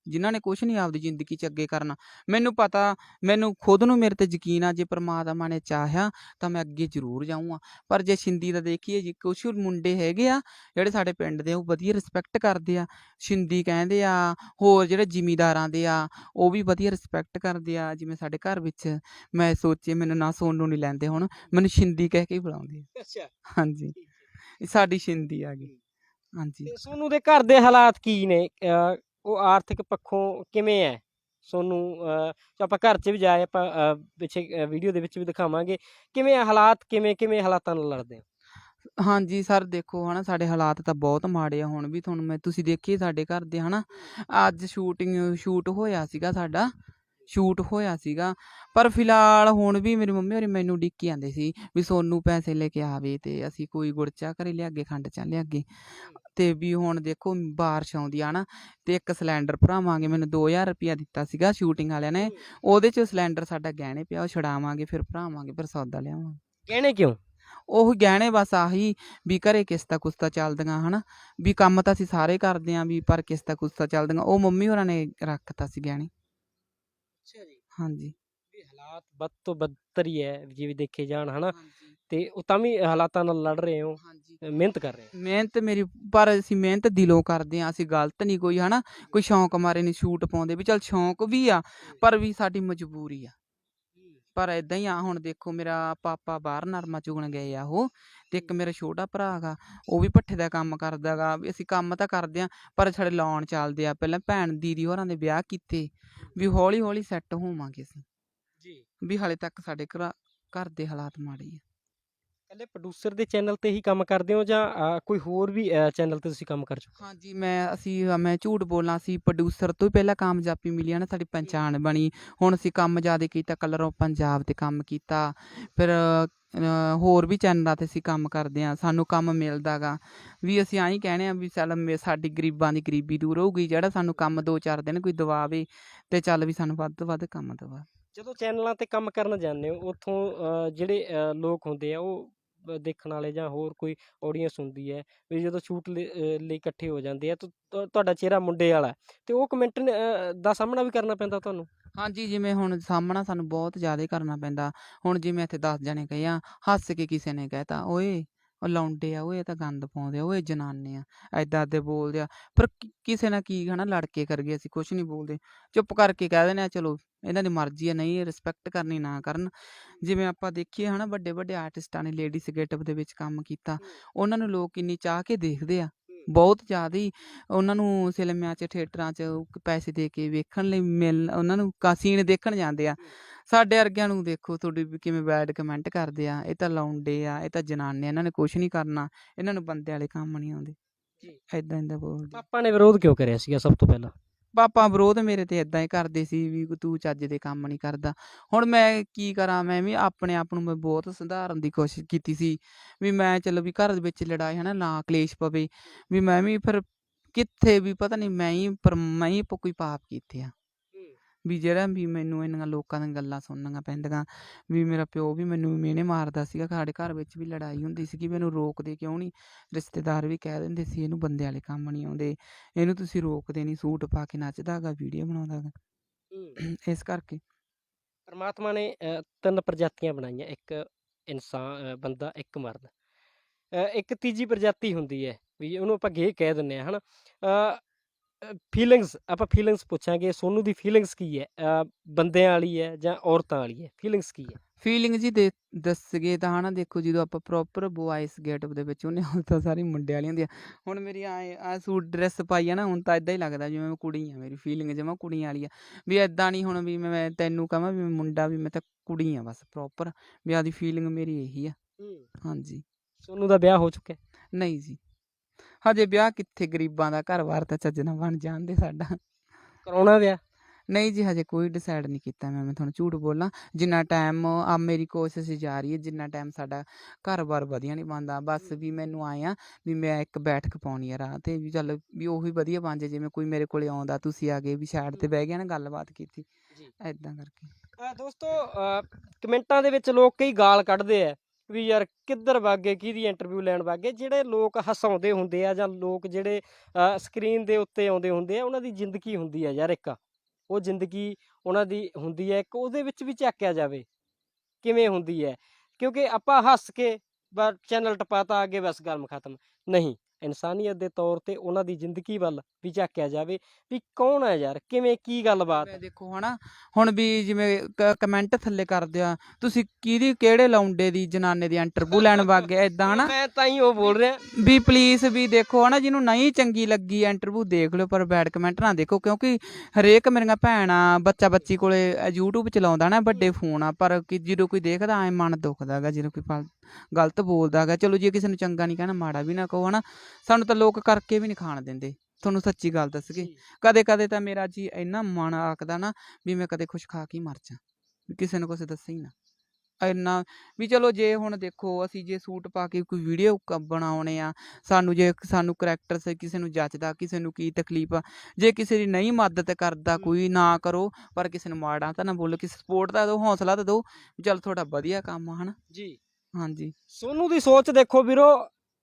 A: ਜਿਨ੍ਹਾਂ ਨੇ ਕੁਝ ਨਹੀਂ ਆਪਦੀ ਜ਼ਿੰਦਗੀ 'ਚ ਅੱਗੇ ਕਰਨਾ। ਮੈਨੂੰ ਪਤਾ ਮੈਨੂੰ ਖੁਦ ਨੂੰ ਮੇਰੇ ਤੇ ਯਕੀਨ ਆ ਜੇ ਪ੍ਰਮਾਤਮਾ ਨੇ ਚਾਹਿਆ ਤਾਂ ਮੈਂ ਅੱਗੇ ਜ਼ਰੂਰ ਜਾਊਂਗਾ। ਪਰ ਜੇ ਛਿੰਦੀ ਦਾ ਦੇਖੀਏ ਜੀ ਕੁਛ ਮੁੰਡੇ ਹੈਗੇ ਆ ਜਿਹੜੇ ਸਾਡੇ ਪਿੰਡ ਦੇ ਉਹ ਵਧੀਆ ਰਿਸਪੈਕਟ ਕਰਦੇ ਆ। ਛਿੰਦੀ ਕਹਿੰਦੇ ਆ ਹੋਰ ਜਿਹੜੇ ਜ਼ਿਮੀਦਾਰਾਂ ਦੇ ਆ ਉਹ ਵੀ ਵਧੀਆ ਰਿਸਪੈਕਟ ਕਰਦੇ ਆ ਜਿਵੇਂ ਸਾਡੇ ਘਰ ਵਿੱਚ। ਮੈਂ ਸੋਚੇ ਮੈਨੂੰ ਨਾ ਸੋਨੂ ਨਹੀਂ ਲੈਂਦੇ ਹੁਣ ਮੈਨੂੰ ਛਿੰਦੀ ਕਹਿ ਕੇ ਬੁਲਾਉਂਦੇ ਆ।
B: ਅੱਛਾ।
A: ਹਾਂਜੀ। ਇਹ ਸਾਡੀ ਛਿੰਦੀ ਆ ਗਈ। ਹਾਂਜੀ।
B: ਸੋਨੂੰ ਦੇ ਘਰ ਦੇ ਹਾਲਾਤ ਕੀ ਨੇ? ਉਹ ਆਰਥਿਕ ਪੱਖੋਂ ਕਿਵੇਂ ਹੈ? ਸੋਨੂੰ ਆਪਾਂ ਘਰ 'ਚ ਵੀ ਜਾਏ ਆਪਾਂ ਪਿੱਛੇ ਵੀਡੀਓ ਦੇ ਵਿੱਚ ਵੀ ਦਿਖਾਵਾਂਗੇ। ਕਿਵੇਂ ਹਾਲਾਤ? ਕਿਵੇਂ ਕਿਵੇਂ ਹਾਲਾਤਾਂ ਨਾਲ ਲੜਦੇ ਹੋ?
A: ਹਾਂਜੀ ਸਰ, ਦੇਖੋ ਹਨਾ, ਸਾਡੇ ਹਾਲਾਤ ਤਾਂ ਬਹੁਤ ਮਾੜੇ ਆ, ਹੁਣ ਵੀ ਤੁਹਾਨੂੰ ਮੈਂ, ਤੁਸੀਂ ਦੇਖੀਏ ਸਾਡੇ ਘਰ ਦੇ ਹਨਾ। ਅੱਜ ਸ਼ੂਟਿੰਗ ਸ਼ੂਟ ਹੋਇਆ ਸੀਗਾ ਸਾਡਾ। ਸ਼ੂਟ ਹੋਇਆ ਸੀਗਾ। ਪਰ ਫਿਲਹਾਲ ਹੁਣ ਵੀ ਮੇਰੀ ਮੰਮੀ ਹੋਰੀ ਮੈਨੂੰ ਡਿੱਕੀ ਜਾਂਦੇ ਸੀ ਵੀ ਸੋਨੂੰ ਪੈਸੇ ਲੈ ਕੇ ਆਵੇ ਤੇ ਅਸੀਂ ਕੋਈ ਗੁੜਚਾ ਘਰੇ ਲਿਆਗੇ ਖੰਡ ਚਾ ਲਿਆਗੇ। ਤੇ ਵੀ ਹੁਣ ਦੇਖੋ ਬਾਰਿਸ਼ ਆਉਂਦੀ ਆ ਨਾ ਤੇ ਇੱਕ ਸਿਲੰਡਰ ਭਰਾਵਾਂਗੇ ਮੈਨੂੰ 2000 ਰੁਪਇਆ ਦਿੱਤਾ ਸੀਗਾ ਸ਼ੂਟਿੰਗ ਵਾਲਿਆਂ ਨੇ। ਉਹਦੇ ਚ ਸਿਲੰਡਰ ਸਾਡਾ ਗਹਿਣੇ ਪਿਆ ਉਹ ਛਡਾਵਾਂਗੇ ਫਿਰ ਭਰਾਵਾਂਗੇ ਫਿਰ ਸੌਦਾ ਲਿਆਵਾਂਗੇ।
B: ਕਹਿਣੇ ਕਿਉਂ?
A: ਉਹ ਗਹਿਣੇ ਬਸ ਆਹੀ ਵੀ ਘਰੇ ਕਿਸ਼ਤਾਂ ਕੁਸ਼ਤਾਂ ਚੱਲਦੀਆਂ ਹਨਾ? ਵੀ ਕੰਮ ਤਾਂ ਅਸੀਂ ਸਾਰੇ ਕਰਦੇ ਆਂ ਵੀ ਪਰ ਕਿਸ਼ਤਾਂ ਕੁਸ਼ਤਾਂ ਚੱਲਦੀਆਂ। ਉਹ ਮੰਮੀ ਹੋਰਾਂ ਨੇ ਰੱਖਤਾ ਸੀ ਗਹਿਣੇ।
B: ਅੱਛਾ ਜੀ।
A: ਹਾਂਜੀ।
B: ਵੀ ਹਾਲਾਤ ਵੱਧ ਤੋਂ ਬੱਤਰ ਹੀ ਹੈ ਜਿਵੇਂ ਦੇਖੇ ਜਾਣ ਹਨਾ। ਤੇ ਉਹ ਤਾਂ ਵੀ ਹਾਲਾਤਾਂ ਨਾਲ ਲੜ ਰਹੇ ਹੋ
A: ਹਾਂਜੀ।
B: ਮਿਹਨਤ ਕਰ ਰਹੇ ਹੋ।
A: ਮਿਹਨਤ ਮੇਰੀ ਪਰ ਅਸੀਂ ਮਿਹਨਤ ਦਿਲੋਂ ਕਰਦੇ ਆਂ ਅਸੀਂ ਗਲਤ ਨਹੀਂ ਕੋਈ ਹਨਾ। ਕੋਈ ਸ਼ੌਂਕ ਮਾਰੇ ਨਹੀਂ ਸ਼ੂਟ ਪਾਉਂਦੇ ਵੀ ਚਲ ਸ਼ੌਂਕ ਵੀ ਆ ਪਰ ਵੀ ਸਾਡੀ ਮਜਬੂਰੀ ਆ। ਪਰ ਇਦਾਂ ਹੀ ਆ ਹੁਣ ਦੇਖੋ ਮੇਰਾ ਪਾਪਾ ਬਾਹਰ ਨਰਮਾ ਚੁਗਣ ਗਏ ਆ ਉਹ ਤੇ ਇੱਕ ਮੇਰਾ ਛੋਟਾ ਭਰਾ ਗਾ ਉਹ ਵੀ ਭੱਠੇ ਦਾ ਕੰਮ ਕਰਦਾ ਗਾ ਵੀ ਅਸੀਂ ਕੰਮ ਤਾਂ ਕਰਦੇ ਆ ਪਰ ਸਾਡੇ ਲੋਨ ਚੱਲਦੇ ਆ ਪਹਿਲਾਂ ਭੈਣ ਦੀਦੀ ਹੋਰਾਂ ਦੇ ਵਿਆਹ ਕੀਤੇ ਵੀ ਹੌਲੀ ਹੌਲੀ ਸੈੱਟ ਹੋਵਾਂਗੇ ਅਸੀਂ।
B: ਜੀ।
A: ਵੀ ਹਾਲੇ ਤੱਕ ਸਾਡੇ ਘਰ ਘਰ ਦੇ ਹਾਲਾਤ ਮਾੜੇ ਆ।
B: ਕੱਲੇ ਪ੍ਰੋਡਿਊਸਰ ਦੇ ਚੈਨਲ ਤੇ ਹੀ ਕੰਮ ਕਰਦੇ ਹੋ ਜਾਂ ਅ, ਕੋਈ ਹੋਰ ਵੀ ਚੈਨਲ ਤੇ ਤੁਸੀਂ ਕੰਮ ਕਰ ਚੁੱਕੇ ਹੋ?
A: ਹਾਂਜੀ ਮੈਂ ਅਸੀਂ ਮੈਂ ਝੂਠ ਬੋਲਣਾ ਸੀ ਪ੍ਰੋਡਿਊਸਰ ਤੋਂ ਹੀ ਪਹਿਲਾਂ ਕਾਮਯਾਬੀ ਮਿਲੀ ਆ ਨਾ ਸਾਡੀ ਪਛਾਣ ਬਣੀ। ਹੁਣ ਅਸੀਂ ਕੰਮ ਜ਼ਿਆਦਾ ਕੀਤਾ ਕਲਰ ਆਫ ਪੰਜਾਬ ਤੇ ਕੰਮ ਕੀਤਾ। ਫਿਰ ਹੋਰ ਵੀ ਚੈਨਲਾਂ ਤੇ ਅਸੀਂ ਕੰਮ ਕਰਦੇ ਆ ਸਾਨੂੰ ਕੰਮ ਮਿਲਦਾਗਾ ਵੀ ਅਸੀਂ ਆਹੀ ਕਹਿੰਦੇ ਆ ਵੀ ਚੱਲ ਮੇ- ਸਾਡੀ ਗਰੀਬਾਂ ਦੀ ਗਰੀਬੀ ਦੂਰ ਹੋਊਗੀ ਜਿਹੜਾ ਸਾਨੂੰ ਕੰਮ ਦੋ ਚਾਰ ਦਿਨ ਕੋਈ ਦਵਾਵੇ ਤੇ ਚੱਲ ਵੀ ਸਾਨੂੰ ਵੱਧ ਤੋਂ ਵੱਧ ਕੰਮ ਦਵਾ।
B: ਜਦੋਂ ਚੈਨਲਾਂ ਤੇ ਕੰਮ ਕਰਨ ਜਾਂਦੇ ਹੋ ਉੱਥੋਂ ਜਿਹੜੇ ਅ, ਲੋਕ ਹੁੰਦੇ ਆ ਉਹ ਦੇਖਣ ਵਾਲੇ ਜਾਂ ਹੋਰ ਕੋਈ ਆਡੀਅנס ਹੁੰਦੀ ਹੈ, ਵੀ ਜਦੋਂ ਸ਼ੂਟ ਲਈ ਇਕੱਠੇ ਹੋ ਜਾਂਦੇ ਆ, ਤਾਂ ਤੁਹਾਡਾ ਚਿਹਰਾ ਮੁੰਡੇ ਵਾਲਾ ਤੇ ਉਹ ਕਮੈਂਟ ਦਾ ਸਾਹਮਣਾ ਵੀ ਕਰਨਾ ਪੈਂਦਾ ਤੁਹਾਨੂੰ?
A: ਹਾਂਜੀ, ਜਿਵੇਂ ਹੁਣ ਸਾਹਮਣਾ ਸਾਨੂੰ ਬਹੁਤ ਜ਼ਿਆਦਾ ਕਰਨਾ ਪੈਂਦਾ, ਹੁਣ ਜਿਵੇਂ ਇੱਥੇ 10 ਜਣੇ ਗਏ ਆ, ਹੱਸ ਕੇ ਕਿਸੇ ਨੇ ਕਹਿਤਾ ਓਏ ਉਹ ਲੌਂਡੇ ਆ ਓਏ ਇਹ ਤਾਂ ਗੰਦ ਪਾਉਂਦੇ ਆ ਓਏ ਜਨਾਨੇ ਆ ਐਦਾਂ ਦੇ ਬੋਲਦੇ ਆ। ਪਰ ਕੀ- ਕਿਸੇ ਨਾਲ ਕੀ ਹਨਾ ਲੜ ਕੇ ਕਰ ਗਏ ਅਸੀਂ ਕੁਝ ਨਹੀਂ ਬੋਲਦੇ। ਚੁੱਪ ਕਰਕੇ ਕਹਿ ਦਿੰਦੇ ਆ ਚਲੋ ਇਹਨਾਂ ਦੀ ਮਰਜ਼ੀ ਆ ਨਹੀਂ ਰਿਸਪੈਕਟ ਕਰਨੀ ਨਾ ਕਰਨ। ਜਿਵੇਂ ਆਪਾਂ ਦੇਖੀਏ ਹਨਾ ਵੱਡੇ ਵੱਡੇ ਆਰਟਿਸਟਾਂ ਨੇ ਲੇਡੀਜ਼ ਗੇਟਅਪ ਦੇ ਵਿੱਚ ਕੰਮ ਕੀਤਾ ਉਹਨਾਂ ਨੂੰ ਲੋਕ ਇੰਨੀ ਚਾਹ ਕੇ ਦੇਖਦੇ ਆ। ਬਹੁਤ ਜ਼ਿਆਦਾ ਉਹਨਾਂ ਨੂੰ ਸਿਨੇਮਿਆਂ 'ਚ ਥੀਏਟਰਾਂ 'ਚ ਪੈਸੇ ਦੇ ਕੇ ਵੇਖਣ ਲਈ ਮਿਲ ਉਹਨਾਂ ਨੂੰ ਕਾ ਸੀਨ ਦੇਖਣ ਜਾਂਦੇ ਆ। ਸਾਡੇ ਵਰਗਿਆਂ ਨੂੰ ਦੇਖੋ ਤੁਹਾਡੀ ਕਿਵੇਂ ਬੈਡ ਕਮੈਂਟ ਕਰਦੇ ਆ ਇਹ ਤਾਂ ਲੌਂਡੇ ਆ ਇਹ ਤਾਂ ਜਨਾਨੇ ਇਹਨਾਂ ਨੇ ਕੁਝ ਨਹੀਂ ਕਰਨਾ ਇਹਨਾਂ ਨੂੰ ਬੰਦੇ ਵਾਲੇ ਕੰਮ ਨਹੀਂ ਆਉਂਦੇ।
B: ਜੀ।
A: ਐਦਾਂ ਐਦਾਂ ਬੋਲਦੇ
B: ਪਾਪਾ ਨੇ ਵਿਰੋਧ ਕਿਉਂ ਕਰਿਆ ਸੀਗਾ ਸਭ ਤੋਂ ਪਹਿਲਾਂ?
A: ਪਾਪਾ ਵਿਰੋਧ ਮੇਰੇ ਤੇ ਇਦਾਂ ਹੀ ਕਰਦੇ ਸੀ ਵੀ ਤੂੰ ਚੱਜ ਦੇ ਕੰਮ ਨਹੀਂ ਕਰਦਾ। ਹੁਣ ਮੈਂ ਕੀ ਕਰਾਂ, ਮੈਂ ਵੀ ਆਪਣੇ ਆਪ ਨੂੰ ਮੈਂ ਬਹੁਤ ਸੁਧਾਰਨ ਦੀ ਕੋਸ਼ਿਸ਼ ਕੀਤੀ ਸੀ ਵੀ ਮੈਂ ਚਲੋ ਵੀ ਘਰ ਦੇ ਵਿੱਚ ਲੜਾਈ ਹਨਾ ਨਾ ਕਲੇਸ਼ ਪਵੇ, ਵੀ ਮੈਂ ਵੀ ਫਿਰ ਕਿੱਥੇ ਵੀ ਪਤਾ ਨਹੀਂ ਮੈਂ ਹੀ ਪਰ ਮੈਂ ਹੀ ਕੋਈ ਪਾਪ ਕੀਤੇ ਆ। ਵੀ ਜਿਹੜਾ ਵੀ ਮੈਨੂੰ ਇੰਨੀਆਂ ਲੋਕਾਂ ਦੀਆਂ ਗੱਲਾਂ ਸੁਣਨੀਆਂ ਪੈਂਦੀਆਂ ਵੀ ਮੇਰਾ ਪਿਓ ਵੀ ਮੈਨੂੰ ਮਿਹਣੇ ਮਾਰਦਾ ਸੀਗਾ ਸਾਡੇ ਘਰ ਵਿੱਚ ਵੀ ਲੜਾਈ ਹੁੰਦੀ ਸੀਗੀ ਮੈਨੂੰ ਰੋਕਦੇ ਕਿਉਂ ਨਹੀਂ? ਰਿਸ਼ਤੇਦਾਰ ਵੀ ਕਹਿ ਦਿੰਦੇ ਸੀ ਇਹਨੂੰ ਬੰਦੇ ਵਾਲੇ ਕੰਮ ਨਹੀਂ ਆਉਂਦੇ ਇਹਨੂੰ ਤੁਸੀਂ ਰੋਕਦੇ ਨਹੀਂ ਸੂਟ ਪਾ ਕੇ ਨੱਚਦਾ ਗਾ ਵੀਡੀਓ ਬਣਾਉਂਦਾ ਗਾ ਇਸ ਕਰਕੇ।
B: ਪਰਮਾਤਮਾ ਨੇ ਤਿੰਨ ਪ੍ਰਜਾਤੀਆਂ ਬਣਾਈਆਂ ਇੱਕ ਇਨਸਾਨ ਬੰਦਾ ਇੱਕ ਮਰਦ ਇੱਕ ਤੀਜੀ ਪ੍ਰਜਾਤੀ ਹੁੰਦੀ ਹੈ ਵੀ ਉਹਨੂੰ ਆਪਾਂ ਗੇ ਕਹਿ ਦਿੰਦੇ ਆ ਹਨਾ? ਫੀਲਿੰਗਸ ਆਪਾਂ ਫੀਲਿੰਗਸ ਪੁੱਛਾਂਗੇ ਸੋਨੂ ਦੀ ਫੀਲਿੰਗਸ ਕੀ ਹੈ? ਬੰਦਿਆਂ ਵਾਲੀ ਹੈ ਜਾਂ ਔਰਤਾਂ ਵਾਲੀ ਹੈ? ਫੀਲਿੰਗਸ ਕੀ ਹੈ?
A: ਫੀਲਿੰਗ ਜੀ ਦੇ ਦੱਸਗੇ ਤਾਂ ਹਨਾ ਦੇਖੋ ਜਦੋਂ ਆਪਾਂ ਪ੍ਰੋਪਰ ਬॉयਸ ਗੇਟਅਪ ਦੇ ਵਿੱਚ ਉਹਨੇ ਹੁਣ ਤਾਂ ਸਾਰੀ ਮੁੰਡੇ ਵਾਲੀ ਹੁੰਦੀ ਆ ਹੁਣ ਮੇਰੀ ਆ ਆ ਸੂਟ ਡਰੈਸ ਪਾਈ ਆ ਨਾ ਹੁਣ ਤਾਂ ਇਦਾਂ ਹੀ ਲੱਗਦਾ ਜਿਵੇਂ ਮੈਂ ਕੁੜੀ ਆ ਮੇਰੀ ਫੀਲਿੰਗ ਜਮਾ ਕੁੜੀਆਂ ਵਾਲੀ ਆ। ਵੀ ਇਦਾਂ ਨਹੀਂ ਹੁਣ ਵੀ ਮੈਂ ਤੈਨੂੰ ਕਹਾਂ ਵੀ ਮੁੰਡਾ ਵੀ ਮੈਂ ਤਾਂ ਕੁੜੀ ਆ ਬਸ ਪ੍ਰੋਪਰ ਵੀ ਆਦੀ ਫੀਲਿੰਗ ਮੇਰੀ ਇਹੀ ਆ। ਹਾਂਜੀ।
B: ਸੋਨੂ ਦਾ ਵਿਆਹ ਹੋ ਚੁੱਕਿਆ?
A: ਨਹੀਂ ਜੀ। ਹਜੇ ਵਿਆਹ ਕਿੱਥੇ ਗਰੀਬਾਂ ਦਾ ਘਰ-ਬਾਰ ਤਾਂ ਚੱਜ ਨਾਲ ਬਣ ਜਾਂਦੇ ਸਾਡਾ।
B: ਕਰਾਉਣਾ ਵਿਆਹ?
A: ਨਹੀਂ ਜੀ ਹਜੇ ਕੋਈ ਡਿਸਾਈਡ ਨਹੀਂ ਕੀਤਾ ਮੈਂ ਮੈਂ ਤੁਹਾਨੂੰ ਝੂਠ ਬੋਲਾਂ। ਜਿੰਨਾ ਟਾਈਮ ਆ ਮੇਰੀ ਕੋਸ਼ਿਸ਼ ਜਾਰੀ ਹੈ ਜਿੰਨਾ ਟਾਈਮ ਸਾਡਾ ਘਰ-ਬਾਰ ਵਧੀਆ ਨਹੀਂ ਬਣਦਾ ਬਸ ਵੀ ਮੈਨੂੰ ਆਏ ਆ ਵੀ ਮੈਂ ਇੱਕ ਬੈਠਕ ਪਾਉਣੀ ਆ ਰਾਹ ਤੇ ਵੀ ਚੱਲ ਵੀ ਉਹੀ ਵਧੀਆ ਬਣ ਜੇ ਜਿਵੇਂ ਕੋਈ ਮੇਰੇ ਕੋਲੇ ਆਉਂਦਾ ਤੁਸੀਂ ਆ ਗਏ ਵੀ ਸਾਈਡ ਤੇ ਬਹਿ ਗਿਆ ਨਾ ਗੱਲਬਾਤ ਕੀਤੀ।
B: ਜੀ।
A: ਐਦਾਂ ਕਰਕੇ।
B: ਦੋਸਤੋ ਕਮੈਂਟਾਂ ਦੇ ਵਿੱਚ ਲੋਕ ਕਈ ਗਾਲ ਕੱਢਦੇ ਆ। ਵੀ ਯਾਰ ਕਿੱਧਰ ਵਾਗੇ ਕਿਹਦੀ ਇੰਟਰਵਿਊ ਲੈਣ ਵਾਗੇ ਜਿਹੜੇ ਲੋਕ ਹਸਾਉਂਦੇ ਹੁੰਦੇ ਆ ਜਾਂ ਲੋਕ ਜਿਹੜੇ ਸਕਰੀਨ ਦੇ ਉੱਤੇ ਆਉਂਦੇ ਹੁੰਦੇ ਆ, ਉਹਨਾਂ ਦੀ ਜ਼ਿੰਦਗੀ ਹੁੰਦੀ ਆ ਯਾਰ ਇੱਕ। ਉਹ ਜ਼ਿੰਦਗੀ ਉਹਨਾਂ ਦੀ ਹੁੰਦੀ ਹੈ ਇੱਕ ਉਹਦੇ ਵਿੱਚ ਵੀ ਝਾਕਿਆ ਜਾਵੇ। ਕਿਵੇਂ ਹੁੰਦੀ ਹੈ ਕਿਉਂਕਿ ਆਪਾਂ ਹੱਸ ਕੇ ਬਸ ਚੈਨਲ ਟਪਾਤਾ, ਅੱਗੇ ਬਸ ਗੱਲ ਖਤਮ। ਨਹੀਂ, ਇਨਸਾਨੀਅਤ ਦੇ ਤੌਰ ਤੇ ਉਹਨਾਂ ਦੀ ਜ਼ਿੰਦਗੀ ਵੱਲ ਵੀ ਝਾਕਿਆ ਜਾਵੇ ਵੀ ਕੌਣ ਹੈ ਯਾਰ? ਕਿਵੇਂ ਕੀ ਗੱਲਬਾਤ
A: ਦੇਖੋ ਹਨਾ ਹੁਣ ਵੀ ਜਿਵੇਂ ਕਮੈਂਟ ਥੱਲੇ ਕਰਦੇ ਆ ਤੁਸੀਂ ਕਿਹਦੀ ਕਿਹੜੇ ਲੌਂਡੇ ਦੀ ਜਨਾਨੇ ਦੀ ਇੰਟਰਵਿਊ ਲੈਣ ਵਾਗੇ ਐਦਾਂ ਹਨਾ?
B: ਮੈਂ ਤਾਂ ਹੀ ਉਹ ਬੋਲ ਰਿਹਾ।
A: ਵੀ ਪਲੀਜ਼ ਵੀ ਦੇਖੋ ਹਨਾ ਜਿਹਨੂੰ ਨਹੀਂ ਚੰਗੀ ਲੱਗੀ ਇੰਟਰਵਿਊ ਦੇਖ ਲਿਓ ਪਰ ਬੈਡ ਕਮੈਂਟ ਨਾ ਦੇਖੋ ਕਿਉਂਕਿ ਹਰੇਕ ਮੇਰੀਆਂ ਭੈਣਾਂ ਬੱਚਾ ਬੱਚੀ ਕੋਲੇ YouTube ਚਲਾਉਂਦਾ ਨਾ ਵੱਡੇ ਫੋਨ ਆ ਪਰ ਕਿ ਜਦੋਂ ਕੋਈ ਦੇਖਦਾ ਐ ਮਨ ਦੁਖਦਾ ਹੈਗਾ ਜਦੋਂ ਕੋਈ ਗਲਤ ਬੋਲਦਾ ਹੈਗਾ ਚਲੋ ਜੇ ਕਿਸੇ ਨੂੰ ਚੰਗਾ ਨਹੀਂ ਕਹਿਣਾ ਮਾੜਾ ਵੀ ਨਾ ਕਹੋ ਹਨਾ ਸਾਨੂੰ ਤਾਂ ਲੋਕ ਕਰਕੇ ਵੀ ਨਹੀਂ ਖਾਣ ਦਿੰਦੇ। ਤੁਹਾਨੂੰ ਸੱਚੀ ਗੱਲ ਦੱਸਗੇ। ਕਦੇ ਕਦੇ ਤਾਂ ਮੇਰਾ ਜੀ ਇੰਨਾ ਮਨ ਆਖਦਾ ਨਾ ਵੀ ਮੈਂ ਕਦੇ ਕੁਛ ਖਾ ਕੇ ਮਰ ਜਾ ਕਿਸੇ ਨੂੰ ਕੁਛ ਦੱਸੇ ਹੀ ਨਾ। ਇੰਨਾ ਵੀ ਚਲੋ ਜੇ ਹੁਣ ਦੇਖੋ ਅਸੀਂ ਜੇ ਸੂਟ ਪਾ ਕੇ ਕੋਈ ਵੀਡੀਓ ਬਣਾਉਣੇ ਆ ਸਾਨੂੰ ਜੇ ਸਾਨੂੰ ਕਰੈਕਟਰ ਸੇ ਕਿਸੇ ਨੂੰ ਜੱਚਦਾ ਕਿਸੇ ਨੂੰ ਕੀ ਤਕਲੀਫ ਆ ਜੇ ਕਿਸੇ ਦੀ ਨਹੀਂ ਮਦਦ ਕਰਦਾ। ਕੋਈ ਨਾ ਕਰੋ ਪਰ ਕਿਸੇ ਨੂੰ ਮਾੜਾ ਤਾਂ ਨਾ ਬੋਲੋ ਕਿਸੇ ਸਪੋਰਟ ਦਾ ਦਿਓ ਹੌਸਲਾ ਤਾਂ ਦਿਓ ਵੀ ਚੱਲ ਤੁਹਾਡਾ ਵਧੀਆ ਕੰਮ ਆ ਹਨਾ?
B: ਜੀ।
A: ਹਾਂਜੀ।
B: ਸੋਨੂ ਦੀ ਸੋਚ ਦੇਖੋ ਵੀਰੋ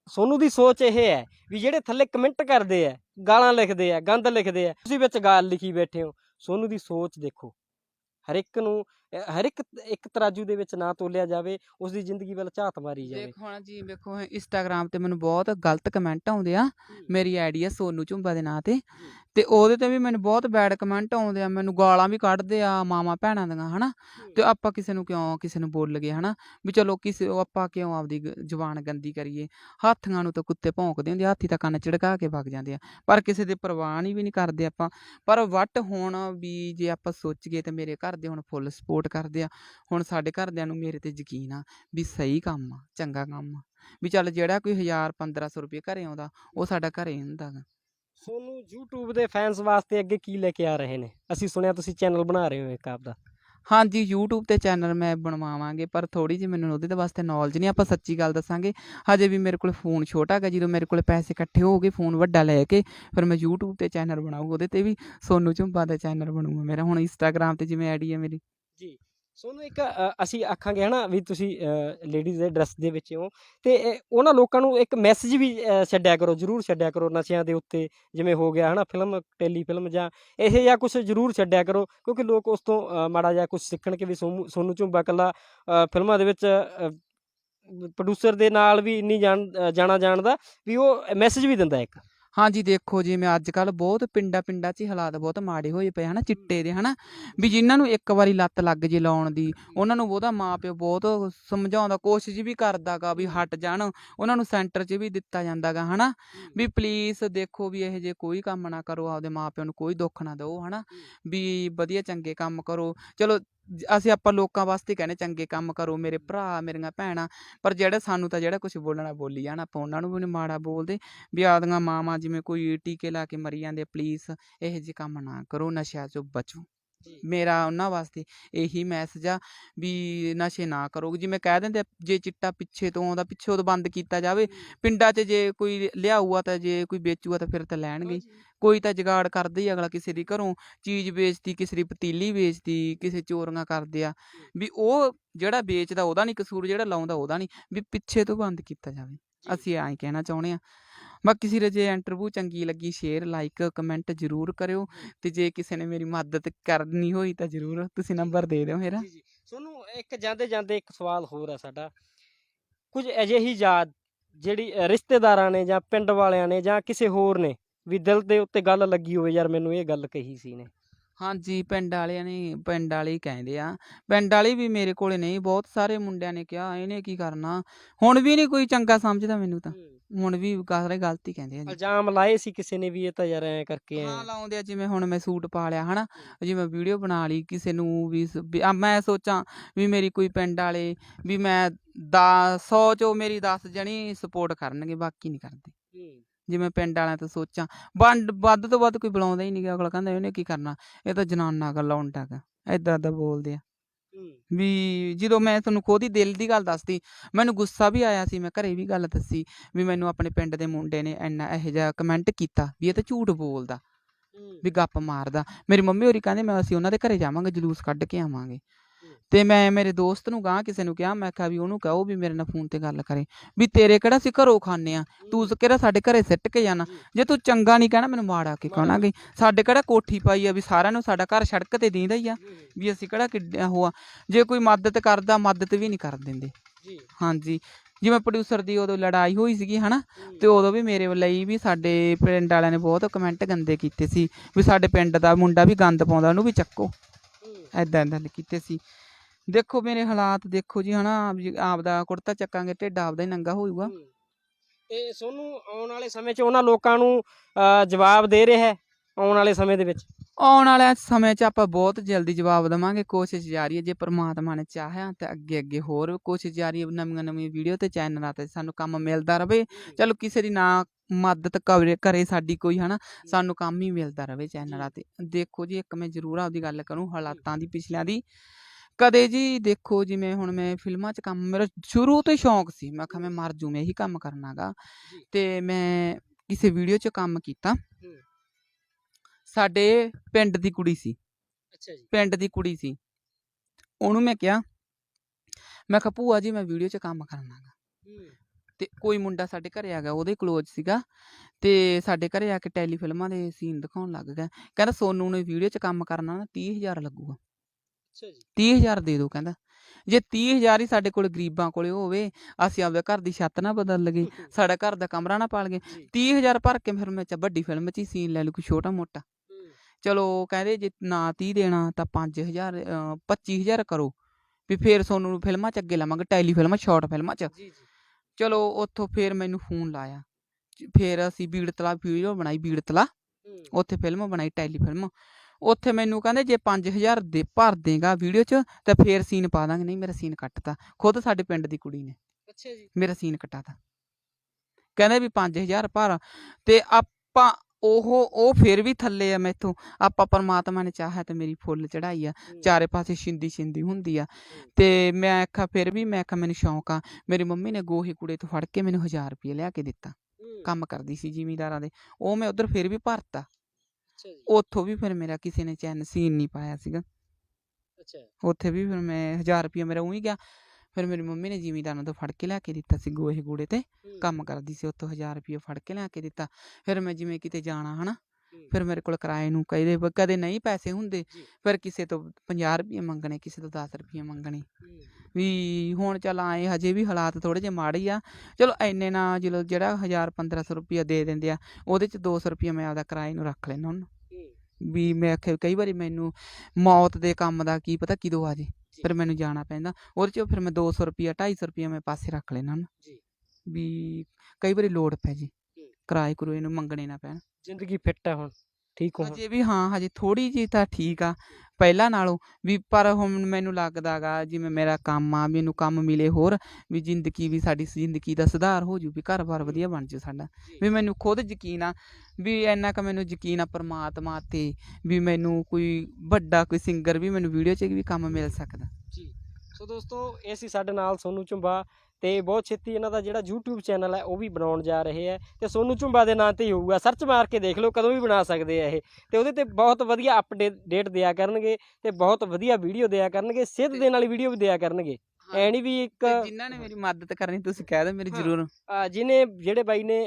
B: ਸੋਨੂ ਦੀ ਸੋਚ ਇਹ ਹੈ ਵੀ ਜਿਹੜੇ ਥੱਲੇ ਕਮੈਂਟ ਕਰਦੇ ਆ, ਗਾਲਾਂ ਲਿਖਦੇ ਆ, ਗੰਦ ਲਿਖਦੇ ਆ, ਤੁਸੀਂ ਵਿੱਚ ਗਾਲ ਲਿਖੀ ਬੈਠੇ ਹੋ। ਸੋਨੂ ਦੀ ਸੋਚ ਦੇਖੋ, ਹਰ ਇੱਕ ਨੂੰ ਹਰ ਇੱਕ ਇੱਕ ਤਰਾਜੂ ਦੇ ਵਿੱਚ ਨਾ ਤੋਲਿਆ ਜਾਵੇ ਉਸ ਦੀ ਜ਼ਿੰਦਗੀ ਵੱਲ ਝਾਤ ਮਾਰੀ ਜਾਵੇ।
A: ਦੇਖੋ ਨਾ ਜੀ ਵੇਖੋ ਇੰਸਟਾਗ੍ਰam ਤੇ ਮੈਨੂੰ ਬਹੁਤ ਗਲਤ ਕਮੈਂਟ ਆਉਂਦੇ ਆ ਮੇਰੀ ਆਈਡੀ ਆ ਸੋਨੂ ਝੁੰਬਾ ਦੇ ਨਾਂ ਤੇ। ਤੇ ਉਹਦੇ ਤੇ ਵੀ ਮੈਨੂੰ ਬਹੁਤ ਬੈਡ ਕਮੈਂਟ ਆਉਂਦੇ ਆ ਮੈਨੂੰ ਗਾਲਾਂ ਵੀ ਕੱਢਦੇ ਆ ਮਾਮਾ ਭੈਣਾਂ ਦੀਆਂ ਹਨਾ? ਤੇ ਆਪਾਂ ਕਿਸੇ ਨੂੰ ਕਿਉਂ ਕਿਸੇ ਨੂੰ ਬੋਲ ਗਏ ਹਨਾ? ਵੀ ਚਲੋ ਕਿਸੇ ਆਪਾਂ ਕਿਉਂ ਆਪਦੀ ਜ਼ੁਬਾਨ ਗੰਦੀ ਕਰੀਏ? ਹਾਥੀਆਂ ਨੂੰ ਤਾਂ ਕੁੱਤੇ ਭੌਂਕਦੇ ਹੁੰਦੇ ਹਾਥੀ ਤਾਂ ਕੰਨ ਝੜਕਾ ਕੇ ਵਗ ਜਾਂਦੇ ਆ। ਪਰ ਕਿਸੇ ਦੇ ਪ੍ਰਵਾਹ ਨਹੀਂ ਵੀ ਨਹੀਂ ਕਰਦੇ ਆਪਾਂ। ਪਰ ਵੱਟ ਹੁਣ ਵੀ ਜੇ ਆਪਾਂ ਸੋਚੀਏ ਤੇ ਮੇਰੇ ਘਰ ਦੇ ਹੁਣ ਫੁੱਲ ਸਪੋਰਟ ਕਰਦੇ ਆ ਹੁਣ ਸਾਡੇ ਘਰਦਿਆਂ ਨੂੰ ਮੇਰੇ ਤੇ ਯਕੀਨ ਆ ਵੀ ਸਹੀ ਕੰਮ ਆ ਚੰਗਾ ਕੰਮ ਆ ਵੀ ਚੱਲ ਜਿਹੜਾ ਕੋਈ 1000 1500 ਰੁਪਏ ਘਰੇ ਆਉਂਦਾ ਉਹ ਸਾਡਾ ਘਰੇ ਹੁੰਦਾ ਗਾ।
B: ਸੋਨੂ YouTube ਦੇ ਫੈਨਸ ਵਾਸਤੇ ਅੱਗੇ ਕੀ ਲੈ ਕੇ ਆ ਰਹੇ ਨੇ? ਅਸੀਂ ਸੁਣਿਆ ਤੁਸੀਂ ਚੈਨਲ ਬਣਾ ਰਹੇ ਹੋ ਇੱਕ ਆਪਦਾ।
A: ਹਾਂਜੀ YouTube ਤੇ ਚੈਨਲ ਮੈਂ ਬਣਵਾਵਾਂਗੇ ਪਰ ਥੋੜੀ ਜਿਹੀ ਮੈਨੂੰ ਉਹਦੇ ਦੇ ਵਾਸਤੇ ਨੌਲੇਜ ਨਹੀਂ ਆਪਾਂ ਸੱਚੀ ਗੱਲ ਦੱਸਾਂਗੇ ਹਜੇ ਵੀ ਮੇਰੇ ਕੋਲ ਫੋਨ ਛੋਟਾ ਹੈਗਾ ਜਦੋਂ ਮੇਰੇ ਕੋਲ ਪੈਸੇ ਇਕੱਠੇ ਹੋ ਗਏ ਫੋਨ ਵੱਡਾ ਲੈ ਕੇ ਫਿਰ ਮੈਂ YouTube ਤੇ ਚੈਨਲ ਬਣਾਊਗਾ ਉਹਦੇ ਤੇ ਵੀ ਸੋਨੂ ਝੁੰਬਾ ਦਾ ਚੈਨਲ ਬਣੂਗਾ ਮੇਰਾ ਹੁਣ Instagram ਤੇ ਜਿਵੇਂ ਆਈਡੀ ਹੈ ਮੇਰੀ।
B: ਜੀ। ਸੋਨੂੰ ਇੱਕ ਅਸੀਂ ਆਖਾਂਗੇ ਹਨਾ ਵੀ ਤੁਸੀਂ ਲੇਡੀਜ਼ ਦੇ ਡਰੈਸ ਦੇ ਵਿੱਚ ਹੋ। ਤੇ ਉਹਨਾਂ ਲੋਕਾਂ ਨੂੰ ਇੱਕ ਮੈਸੇਜ ਵੀ ਛੱਡਿਆ ਕਰੋ, ਜਰੂਰ ਛੱਡਿਆ ਕਰੋ ਨਸ਼ਿਆਂ ਦੇ ਉੱਤੇ, ਜਿਵੇਂ ਹੋ ਗਿਆ ਹਨਾ ਫਿਲਮ ਟੈਲੀ ਫਿਲਮ ਜਾਂ ਇਹ ਜਾਂ ਕੁਝ ਜਰੂਰ ਛੱਡਿਆ ਕਰੋ, ਕਿਉਂਕਿ ਲੋਕ ਉਸ ਤੋਂ ਮਾੜਾ ਜਿਹਾ ਕੁਝ ਸਿੱਖਣ ਕਿ ਵੀ ਸੋਨੂੰ ਸੋਨੂੰ ਝੁੰਬਾ ਕੱਲਾ ਫਿਲਮਾਂ ਦੇ ਵਿੱਚ ਪ੍ਰੋਡਿਊਸਰ ਦੇ ਨਾਲ ਵੀ ਇੰਨੀ ਜਾਣ ਜਾਣਾ ਜਾਣਦਾ ਵੀ ਉਹ ਮੈਸੇਜ ਵੀ ਦਿੰਦਾ ਇੱਕ।
A: ਹਾਂਜੀ ਦੇਖੋ ਜਿਵੇਂ ਅੱਜ ਕੱਲ ਬਹੁਤ ਪਿੰਡਾਂ ਪਿੰਡਾਂ 'ਚ ਹਾਲਾਤ ਬਹੁਤ ਮਾੜੇ ਹੋਏ ਪਏ ਹਨਾ ਚਿੱਟੇ ਦੇ ਹਨਾ। ਵੀ ਜਿਨ੍ਹਾਂ ਨੂੰ ਇੱਕ ਵਾਰੀ ਲੱਤ ਲੱਗ ਜੇ ਲਾਉਣ ਦੀ ਉਹਨਾਂ ਨੂੰ ਉਹਦਾ ਮਾਪਿਓ ਬਹੁਤ ਸਮਝਾਉਂਦਾ ਕੋਸ਼ਿਸ਼ ਵੀ ਕਰਦਾਗਾ ਵੀ ਹਟ ਜਾਣ ਉਹਨਾਂ ਨੂੰ ਸੈਂਟਰ 'ਚ ਵੀ ਦਿੱਤਾ ਜਾਂਦਾਗਾ ਹਨਾ। ਵੀ ਪਲੀਜ਼ ਦੇਖੋ ਵੀ ਇਹ ਜੇ ਕੋਈ ਕੰਮ ਨਾ ਕਰੋ ਆਪਦੇ ਮਾਪਿਓ ਨੂੰ ਕੋਈ ਦੁੱਖ ਨਾ ਦਿਓ ਹਨਾ। ਵੀ ਵਧੀਆ ਚੰਗੇ ਕੰਮ ਕਰੋ। ਚਲੋ ਅਸੀਂ ਆਪਾਂ ਲੋਕਾਂ ਵਾਸਤੇ ਕਹਿੰਦੇ ਚੰਗੇ ਕੰਮ ਕਰੋ, ਮੇਰੇ ਭਰਾ, ਮੇਰੀਆਂ ਭੈਣਾਂ। ਪਰ ਜਿਹੜਾ ਸਾਨੂੰ ਤਾਂ ਜਿਹੜਾ ਕੁਝ ਬੋਲਣਾ, ਬੋਲੀ ਜਾਣ ਆਪਾਂ, ਉਹਨਾਂ ਨੂੰ ਵੀ ਨਹੀਂ ਮਾੜਾ ਬੋਲਦੇ। ਵੀ ਆਪਦੀਆਂ ਮਾਵਾਂ ਜਿਵੇਂ ਕੋਈ ਟੀਕੇ ਲਾ ਕੇ ਮਰੀ ਜਾਂਦੇ ਪਲੀਜ਼ ਇਹੋ ਜਿਹੇ ਕੰਮ ਨਾ ਕਰੋ, ਨਸ਼ਿਆਂ 'ਚੋਂ ਬਚੋ। ਮੇਰਾ ਉਹਨਾਂ ਵਾਸਤੇ ਇਹੀ ਮੈਸੇਜ ਆ ਵੀ ਨਸ਼ੇ ਨਾ ਕਰੋ। ਜਿਵੇਂ ਕਹਿ ਦਿੰਦੇ ਆ, ਜੇ ਚਿੱਟਾ ਪਿੱਛੇ ਤੋਂ ਆਉਂਦਾ ਪਿੱਛੇ ਤੋਂ ਬੰਦ ਕੀਤਾ ਜਾਵੇ ਪਿੰਡਾਂ 'ਚ ਜੇ ਕੋਈ ਲਿਆਊਗਾ ਤਾਂ ਜੇ ਕੋਈ ਵੇਚੂਗਾ ਤਾਂ ਫਿਰ ਤਾਂ ਲੈਣਗੇ। ਹੀ। ਕੋਈ ਤਾਂ ਜੁਗਾੜ ਕਰਦਾ ਹੀ ਅਗਲਾ ਕਿਸੇ ਦੀ ਘਰੋਂ ਚੀਜ਼ ਵੇਚਦੀ ਕਿਸੇ ਦੀ ਪਤੀਲੀ ਵੇਚਦੀ ਕਿਸੇ ਚੋਰੀਆਂ ਕਰਦੇ ਆ। ਵੀ ਉਹ ਜਿਹੜਾ ਵੇਚਦਾ ਉਹਦਾ ਨਹੀਂ ਕਸੂਰ ਜਿਹੜਾ ਲਾਉਂਦਾ ਉਹਦਾ ਨਹੀਂ ਵੀ ਪਿੱਛੇ ਤੋਂ ਬੰਦ ਕੀਤਾ ਜਾਵੇ। ਅਸੀਂ ਐਂ ਕਹਿਣਾ ਚਾਹੁੰਦੇ ਆ। ਬਾਕੀ ਸਿਰੇ ਜੇ ਇੰਟਰਵਿਊ ਚੰਗੀ ਲੱਗੀ ਸ਼ੇਅਰ ਲਾਈਕ ਕਮੈਂਟ ਜ਼ਰੂਰ ਕਰਿਓ ਤੇ ਜੇ ਕਿਸੇ ਨੇ ਮੇਰੀ ਮਦਦ ਕਰਨੀ ਹੋਈ ਤਾਂ ਜ਼ਰੂਰ ਤੁਸੀਂ ਨੰਬਰ ਦੇ ਦਿਓ ਮੇਰਾ।
B: ਜੀ ਜੀ। ਤੁਹਾਨੂੰ ਇੱਕ ਜਾਂਦੇ ਜਾਂਦੇ ਇੱਕ ਸਵਾਲ ਹੋਰ ਆ ਸਾਡਾ। ਕੁਝ ਅਜਿਹੀ ਯਾਦ ਜਿਹੜੀ ਰਿਸ਼ਤੇਦਾਰਾਂ ਨੇ ਜਾਂ ਪਿੰਡ ਵਾਲਿਆਂ ਨੇ ਜਾਂ ਕਿਸੇ ਹੋਰ ਨੇ ਵੀ ਦਿਲ ਦੇ ਉੱਤੇ ਗੱਲ ਲੱਗੀ ਹੋਵੇ ਯਾਰ ਮੈਨੂੰ ਇਹ ਗੱਲ ਕਹੀ ਸੀ ਨੇ।
A: ਹਾਂਜੀ ਪਿੰਡ ਵਾਲਿਆਂ ਨੇ ਪਿੰਡ ਵਾਲੇ ਹੀ ਕਹਿੰਦੇ ਆ। ਪਿੰਡ ਵਾਲੇ ਵੀ ਮੇਰੇ ਕੋਲੇ ਨਹੀਂ ਬਹੁਤ ਸਾਰੇ ਮੁੰਡਿਆਂ ਨੇ ਕਿਹਾ ਇਹਨੇ ਕੀ ਕਰਨਾ? ਹੁਣ ਵੀ ਨਹੀਂ ਕੋਈ ਚੰਗਾ ਸਮਝਦਾ ਮੈਨੂੰ ਤਾਂ। ਹੁਣ ਵੀ ਸਾਰੇ ਗਲਤੀ ਕਹਿੰਦੇ ਆ ਜੀ।
B: ਇਲਜ਼ਾਮ ਲਾਏ ਸੀ ਕਿਸੇ ਨੇ ਵੀ ਇਹ ਤਾਂ ਯਾਰ ਐ ਕਰਕੇ ਐ।
A: ਹਾਂ ਲਾਉਂਦੇ ਆ ਜਿਵੇਂ ਹੁਣ ਮੈਂ ਸੂਟ ਪਾ ਲਿਆ ਹਨਾ? ਜਿਵੇਂ ਵੀਡੀਓ ਬਣਾ ਲਈ ਕਿਸੇ ਨੂੰ ਵੀ ਸ- ਵੀ ਆ ਮੈਂ ਸੋਚਾਂ ਵੀ ਮੇਰੀ ਕੋਈ ਪਿੰਡ ਵਾਲੇ ਵੀ ਮੈਂ ਦਾ 100 ਚੋਂ ਮੇਰੀ 10 ਜਣੀ ਸਪੋਰਟ ਕਰਨਗੇ ਬਾਕੀ ਨਹੀਂ ਕਰਦੇ।
B: ਹੂੰ,
A: ਜਿਵੇਂ ਪਿੰਡ ਵਾਲਿਆਂ ਤੋਂ ਸੋਚਾਂ। ਵੰਡ ਵੱਧ ਤੋਂ ਵੱਧ ਕੋਈ ਬੁਲਾਉਂਦਾ ਹੀ ਨਹੀਂ ਅਗਲਾ ਕਹਿੰਦਾ ਇਹਨੇ ਕੀ ਕਰਨਾ? ਇਹ ਤਾਂ ਜਨਾਨਾ ਗਾ ਲੌਂਡਾ ਗਾ। ਏਦਾਂ ਦਾ ਬੋਲਦੇ ਆ। ਵੀ ਜਦੋਂ ਮੈਂ ਤੁਹਾਨੂੰ ਖੁਦ ਹੀ ਦਿਲ ਦੀ ਗੱਲ ਦੱਸਦੀ ਮੈਨੂੰ ਗੁੱਸਾ ਵੀ ਆਇਆ ਸੀ ਮੈਂ ਘਰੇ ਵੀ ਗੱਲ ਦੱਸੀ ਵੀ ਮੈਨੂੰ ਆਪਣੇ ਪਿੰਡ ਦੇ ਮੁੰਡੇ ਨੇ ਇੰਨਾ ਇਹੋ ਜਿਹਾ ਕਮੈਂਟ ਕੀਤਾ ਵੀ ਇਹ ਤਾਂ ਝੂਠ ਬੋਲਦਾ ਵੀ ਗੱਪ ਮਾਰਦਾ। ਮੇਰੀ ਮੰਮੀ ਹੋਰੀ ਕਹਿੰਦੇ ਮੈਂ ਅਸੀਂ ਉਹਨਾਂ ਦੇ ਘਰੇ ਜਾਵਾਂਗੇ ਜਲੂਸ ਕੱਢ ਕੇ ਆਵਾਂਗੇ। ਤੇ ਮੈਂ ਮੇਰੇ ਦੋਸਤ ਨੂੰ ਗਾਂ ਕਿਸੇ ਨੂੰ ਕਿਹਾ ਮੈਂ ਕਿਹਾ ਵੀ ਉਹਨੂੰ ਕਹੋ ਵੀ ਮੇਰੇ ਨਾਲ ਫੋਨ ਤੇ ਗੱਲ ਕਰੇ ਵੀ ਤੇਰੇ ਕਿਹੜਾ ਸੀ ਘਰੋਂ ਖਾਂਦੇ ਆ ਤੂੰ ਕਿਹੜਾ ਸਾਡੇ ਘਰੇ ਸਿੱਟ ਕੇ ਜਾਣਾ?
B: ਜੀ।
A: ਤੂੰ ਚੰਗਾ ਨਹੀਂ ਕਹਿਣਾ ਮੈਨੂੰ ਮਾੜਾ ਕੇ ਕਹਿਣਾ? ਗਈ ਸਾਡੇ ਕਿਹੜਾ ਕੋਠੀ ਪਾਈ ਆ ਵੀ ਸਾਰਿਆਂ ਨੂੰ ਸਾਡਾ ਘਰ ਸੜਕ ਤੇ ਦੀਂਦਾ ਹੀ ਆ ਵੀ ਅਸੀਂ ਕਿਹੜਾ ਕਿੱਡਾ ਉਹ ਆ। ਜੇ ਕੋਈ ਮਦਦ ਕਰਦਾ ਮਦਦ ਵੀ ਨਹੀਂ ਕਰ ਦਿੰਦੇ।
B: ਜੀ।
A: ਹਾਂਜੀ। ਜਿਵੇਂ ਪ੍ਰੋਡਿਊਸਰ ਦੀ ਉਦੋਂ ਲੜਾਈ ਹੋਈ ਸੀਗੀ ਹਨਾ? ਤੇ ਉਦੋਂ ਵੀ ਮੇਰੇ ਲਈ ਵੀ ਸਾਡੇ ਪਿੰਡ ਵਾਲਿਆਂ ਨੇ ਬਹੁਤ ਕਮੈਂਟ ਗੰਦੇ ਕੀਤੇ ਸੀ ਵੀ ਸਾਡੇ ਪਿੰਡ ਦਾ ਮੁੰਡਾ ਵੀ ਗੰਦ ਪਾਉਂਦਾ ਉਹਨੂੰ ਵੀ ਚੱਕੋ। ਐਦਾਂ ਐਦਾਂ ਕੀਤੇ ਸੀ। ਦੇਖੋ ਮੇਰੇ ਹਾਲਾਤ ਦੇਖੋ ਜੀ ਹਨਾ ਵੀ ਆਪਦਾ ਕੁੜਤਾ ਚੱਕਾਂਗੇ ਢਿੱਡ ਆਪਦਾ ਹੀ ਨੰਗਾ ਹੋਊਗਾ।
B: ਤੇ ਸੋਨੂੰ ਆਉਣ ਵਾਲੇ ਸਮੇਂ 'ਚ ਉਹਨਾਂ ਲੋਕਾਂ ਨੂੰ ਜਵਾਬ ਦੇ ਰਿਹਾ ਹੈ ਆਉਣ ਵਾਲੇ ਸਮੇਂ ਦੇ ਵਿੱਚ?
A: ਆਉਣ ਵਾਲੇ ਸਮੇਂ 'ਚ ਆਪਾਂ ਬਹੁਤ ਜਲਦੀ ਜਵਾਬ ਦੇਵਾਂਗੇ ਕੋਸ਼ਿਸ਼ ਜਾਰੀ ਹੈ ਜੇ ਪ੍ਰਮਾਤਮਾ ਨੇ ਚਾਹਿਆ ਤਾਂ ਅੱਗੇ ਅੱਗੇ ਹੋਰ ਕੋਸ਼ਿਸ਼ ਜਾਰੀ ਹੈ ਨਵੀਆਂ ਨਵੀਆਂ ਵੀਡੀਓ ਤੇ ਚੈਨਲਾਂ ਤੇ ਸਾਨੂੰ ਕੰਮ ਮਿਲਦਾ ਰਵੇ। ਚਲੋ ਕਿਸੇ ਦੀ ਨਾ ਮਦਦ ਕਰੇ ਕਰੇ ਸਾਡੀ ਕੋਈ ਹਨਾ ਸਾਨੂੰ ਕੰਮ ਹੀ ਮਿਲਦਾ ਰਵੇ ਚੈਨਲਾਂ ਤੇ। ਦੇਖੋ ਜੀ ਇੱਕ ਮੈਂ ਜ਼ਰੂਰ ਆਪਦੀ ਗੱਲ ਕਰੂੰ ਹਾਲਾਤਾਂ ਦੀ ਪਿਛਲਿਆਂ ਦੀ। ਕਦੇ ਜੀ ਦੇਖੋ ਜਿਵੇਂ ਹੁਣ ਮੈਂ ਫਿਲਮਾਂ 'ਚ ਕੰਮ ਮੇਰਾ ਸ਼ੁਰੂ ਤੋਂ ਹੀ ਸ਼ੌਂਕ ਸੀ ਮੈਂ ਕਿਹਾ ਮੈਂ ਮਰ ਜੂ ਮੈਂ ਇਹੀ ਕੰਮ ਕਰਨਾਗਾ। ਤੇ ਮੈਂ ਕਿਸੇ ਵੀਡੀਓ 'ਚ ਕੰਮ ਕੀਤਾ। ਸਾਡੇ ਪਿੰਡ ਦੀ ਕੁੜੀ ਸੀ।
B: ਅੱਛਾ ਜੀ।
A: ਪਿੰਡ ਦੀ ਕੁੜੀ ਸੀ। ਉਹਨੂੰ ਮੈਂ ਕਿਹਾ ਮੈਂ ਕਿਹਾ ਭੂਆ ਜੀ ਮੈਂ ਵੀਡੀਓ 'ਚ ਕੰਮ ਕਰਨਾਗਾ ਤੇ ਕੋਈ ਮੁੰਡਾ ਸਾਡੇ ਘਰੇ ਆ ਗਿਆ ਉਹਦੇ ਕਲੋਜ਼ ਸੀਗਾ। ਤੇ ਸਾਡੇ ਘਰੇ ਆ ਕੇ ਟੈਲੀ ਫਿਲਮਾਂ ਦੇ ਸੀਨ ਦਿਖਾਉਣ ਲੱਗ ਗਿਆ। ਕਹਿੰਦਾ ਸੋਨੂੰ ਨੇ ਵੀਡੀਓ 'ਚ ਕੰਮ ਕਰਨਾ ਨਾ 30000 ਲੱਗੂਗਾ।
B: ਅੱਛਾ ਜੀ।
A: 30000 ਦੇ ਦਿਓ ਕਹਿੰਦਾ। ਜੇ 30000 ਹੀ ਸਾਡੇ ਕੋਲ ਗਰੀਬਾਂ ਕੋਲੇ ਹੋਵੇ ਅਸੀਂ ਆਪਦੇ ਘਰ ਦੀ ਛੱਤ ਨਾ ਬਦਲ ਲਗੇ ਸਾਡਾ ਘਰ ਦਾ ਕਮਰਾ ਨਾ ਪਾਲ ਗਏ
B: ਜੀ।
A: 30000 ਭਰ ਕੇ ਫਿਰ ਮੈਂ ਚ ਵੱਡੀ ਫਿਲਮ 'ਚ ਹੀ ਸੀਨ ਲੈ ਲੂ ਕੋਈ ਛੋਟਾ ਮੋਟਾ। ਚਲੋ ਕਹਿੰਦੇ ਜੇ ਨਾ 30 ਦੇਣਾ ਤਾਂ 5000 ਅਹ 25000 ਕਰੋ ਵੀ ਫੇਰ ਸੋਨੂੰ ਫਿਲਮਾਂ 'ਚ ਅੱਗੇ ਲਾਵਾਂਗੇ ਟੈਲੀ ਫਿਲਮਾਂ ਸ਼ਾਰਟ ਫਿਲਮਾਂ 'ਚ। ਚਲੋ ਉੱਥੋਂ ਫੇਰ ਮੈਨੂੰ ਫੋਨ ਲਾਇਆ। ਫੇਰ ਅਸੀਂ ਬੀੜ ਤਲਾ ਵੀਡੀਓ ਬਣਾਈ ਬੀੜ ਤਲਾ
B: ਹੂੰ,
A: ਉੱਥੇ ਫਿਲਮ ਬਣਾਈ ਟੈਲੀ ਫਿਲਮ ਉੱਥੇ ਮੈਨੂੰ ਕਹਿੰਦੇ ਜੇ 5000 ਦੇ ਭਰ ਦੇਗਾ ਵੀਡੀਓ 'ਚ ਤਾਂ ਫੇਰ ਸੀਨ ਪਾ ਦਾਂਗੇ। ਨਹੀਂ ਮੇਰਾ ਸੀਨ ਕੱਟਤਾ। ਖੁਦ ਸਾਡੇ ਪਿੰਡ ਦੀ ਕੁੜੀ ਨੇ।
B: ਅੱਛਾ ਜੀ।
A: ਮੇਰਾ ਸੀਨ ਕਟਾਤਾ। ਕਹਿੰਦੇ ਵੀ 5000 ਭਰ। ਤੇ ਆਪਾਂ ਉਹ ਉਹ ਫਿਰ ਵੀ ਥੱਲੇ ਆ ਮੈਥੋਂ। ਆਪਾਂ ਪਰਮਾਤਮਾ ਨੇ ਚਾਹਿਆ ਤੇ ਮੇਰੀ ਫੁੱਲ ਚੜਾਈ ਆ। ਚਾਰੇ ਪਾਸੇ ਛਿੰਦੀ ਛਿੰਦੀ ਹੁੰਦੀ ਆ। ਤੇ ਮੈਂ ਆਖਿਆ ਫਿਰ ਵੀ ਮੈਂ ਆਖਿਆ ਮੈਨੂੰ ਸ਼ੌਂਕ ਆ। ਮੇਰੀ ਮੰਮੀ ਨੇ ਗੋਹੇ ਕੂੜੇ ਤੋਂ ਫੜ ਕੇ ਮੈਨੂੰ 1000 ਰੁਪਏ ਲਿਆ ਕੇ ਦਿੱਤਾ। ਕੰਮ ਕਰਦੀ ਸੀ ਜ਼ਿਮੀਂਦਾਰਾਂ ਦੇ। ਉਹ ਮੈਂ ਉਧਰ ਫਿਰ ਵੀ ਭਰਤਾ। ਉੱਥੋਂ ਵੀ ਫਿਰ ਮੇਰਾ ਕਿਸੇ ਨੇ ਚੈਨ ਸੀਨ ਨਹੀਂ ਪਾਇਆ ਸੀਗਾ।
B: ਅੱਛਾ।
A: ਉੱਥੇ ਵੀ ਫਿਰ ਮੈਂ 1000 ਰੁਪਏ ਮੇਰਾ ਉਹੀ ਗਿਆ। ਫਿਰ ਮੇਰੀ ਮੰਮੀ ਨੇ ਜ਼ਿਮੀਂਦਾਰਾਂ ਤੋਂ ਫੜ ਕੇ ਲਿਆ ਕੇ ਦਿੱਤਾ ਸੀ ਗੋਹੇ ਕੂੜੇ ਤੇ। ਕੰਮ ਕਰਦੀ ਸੀ ਉੱਥੋਂ 1000 ਰੁਪਏ ਫੜ ਕੇ ਲਿਆ ਕੇ ਦਿੱਤਾ। ਫਿਰ ਮੈਂ ਜਿਵੇਂ ਕਿਤੇ ਜਾਣਾ ਹਨਾ ਫਿਰ ਮੇਰੇ ਕੋਲ ਕਿਰਾਏ ਨੂੰ ਕਦੇ ਕਦੇ ਨਹੀਂ ਪੈਸੇ ਹੁੰਦੇ। ਫਿਰ ਕਿਸੇ ਤੋਂ 50 ਰੁਪਏ ਮੰਗਣੇ ਕਿਸੇ ਤੋਂ 10 ਰੁਪਏ ਮੰਗਣੇ। ਵੀ ਹੁਣ ਚੱਲ ਆਏ ਹਜੇ ਵੀ ਹਾਲਾਤ ਥੋੜੇ ਜਿਹੇ ਮਾੜੇ ਆ। ਚਲੋ ਐਨੇ ਨਾ ਜਿਹੜਾ 1000 1500 ਰੁਪਏ ਦੇ ਦਿੰਦੇ ਆ ਉਹਦੇ ਚ 200 ਰੁਪਏ ਮੈਂ ਆਪਦਾ ਕਿਰਾਏ ਨੂੰ ਰੱਖ ਲੈਣਾ ਉਹਨੂੰ
B: ਹੂੰ,
A: ਵੀ ਮੈਂ ਆਖਿਆ ਕਈ ਵਾਰੀ ਮੈਨੂੰ ਮੌਤ ਦੇ ਕੰਮ ਦਾ ਕੀ ਪਤਾ ਕਿਦੋਂ ਆ ਜੇ। ਫਿਰ ਮੈਨੂੰ ਜਾਣਾ ਪੈਂਦਾ। ਉਹਦੇ ਚ ਫਿਰ ਮੈਂ 200 ਰੁਪਏ 250 ਰੁਪਏ ਮੈਂ ਪਾਸੇ ਰੱਖ ਲੈਣਾ ਉਹਨੂੰ। ਵੀ ਕਈ ਵਾਰੀ ਲੋੜ ਪੈ ਜੇ। ਕਿਰਾਏ ਕਰੂਏ ਨੂੰ ਮੰਗਣੇ ਨਾ ਪੈਣ।
B: ਜ਼ਿੰਦਗੀ ਫਿੱਟ ਹੈ ਹੁਣ ਠੀਕ ਹੋ
A: ਹਜੇ ਵੀ ਹਾਂ ਹਜੇ ਥੋੜੀ ਜੀ ਤਾਂ ਠੀਕ ਆ ਪਹਿਲਾਂ ਨਾਲੋਂ ਵੀ ਪਰ ਹੁਣ ਮੈਨੂੰ ਲੱਗਦਾ ਗਾ ਜਿਵੇਂ ਮੇਰਾ ਕੰਮ ਆ ਮੈਨੂੰ ਕੰਮ ਮਿਲੇ ਹੋਰ ਵੀ ਜ਼ਿੰਦਗੀ ਵੀ ਸਾਡੀ ਜ਼ਿੰਦਗੀ ਦਾ ਸੁਧਾਰ ਹੋ ਜੂ ਵੀ ਘਰ-ਬਾਰ ਵਧੀਆ ਬਣ ਜੂ ਸਾਡਾ। ਵੀ ਮੈਨੂੰ ਖੁਦ ਯਕੀਨ ਆ ਵੀ ਇੰਨਾ ਕੁ ਮੈਨੂੰ ਯਕੀਨ ਆ ਪਰਮਾਤਮਾ ਤੇ ਵੀ ਮੈਨੂੰ ਕੋਈ ਵੱਡਾ ਕੋਈ ਸਿੰਗਰ ਵੀ ਮੈਨੂੰ ਵੀਡੀਓ 'ਚ ਵੀ ਕੰਮ ਮਿਲ ਸਕਦਾ।
B: ਜੀ। ਸੋ ਦੋਸਤੋ ਇਹ ਸੀ ਸਾਡੇ ਨਾਲ ਸੋਨੂ ਝੁੰਬਾ ਤੇ ਬਹੁਤ ਛੇਤੀ ਇਹਨਾਂ ਦਾ ਜਿਹੜਾ YouTube ਚੈਨਲ ਹੈ ਉਹ ਵੀ ਬਣਾਉਣ ਜਾ ਰਹੇ ਹੈ ਤੇ ਸੋਨੂ ਝੁੰਬਾ ਦੇ ਨਾਂ ਤੇ ਹੀ ਹੋਊਗਾ। ਸਰਚ ਮਾਰ ਕੇ ਦੇਖ ਲਓ ਕਦੋਂ ਵੀ ਬਣਾ ਸਕਦੇ ਆ ਇਹ। ਤੇ ਉਹਦੇ ਤੇ ਬਹੁਤ ਵਧੀਆ ਅਪਡੇਟ ਦਿਆ ਕਰਨਗੇ ਤੇ ਬਹੁਤ ਵਧੀਆ ਵੀਡੀਓ ਦਿਆ ਕਰਨਗੇ ਸਿੱਧ ਦੇਣ ਵਾਲੀ ਵੀਡੀਓ ਵੀ ਦਿਆ ਕਰਨਗੇ। ਐ ਨਹੀਂ ਵੀ ਇੱਕ
A: ਜਿਨ੍ਹਾਂ ਨੇ ਮੇਰੀ ਮਦਦ ਕਰਨੀ ਤੁਸੀਂ ਕਹਿ ਦਿਓ ਮੇਰੀ। ਜ਼ਰੂਰ।
B: ਅ, ਜਿਹਨੇ ਜਿਹੜੇ ਬਾਈ ਨੇ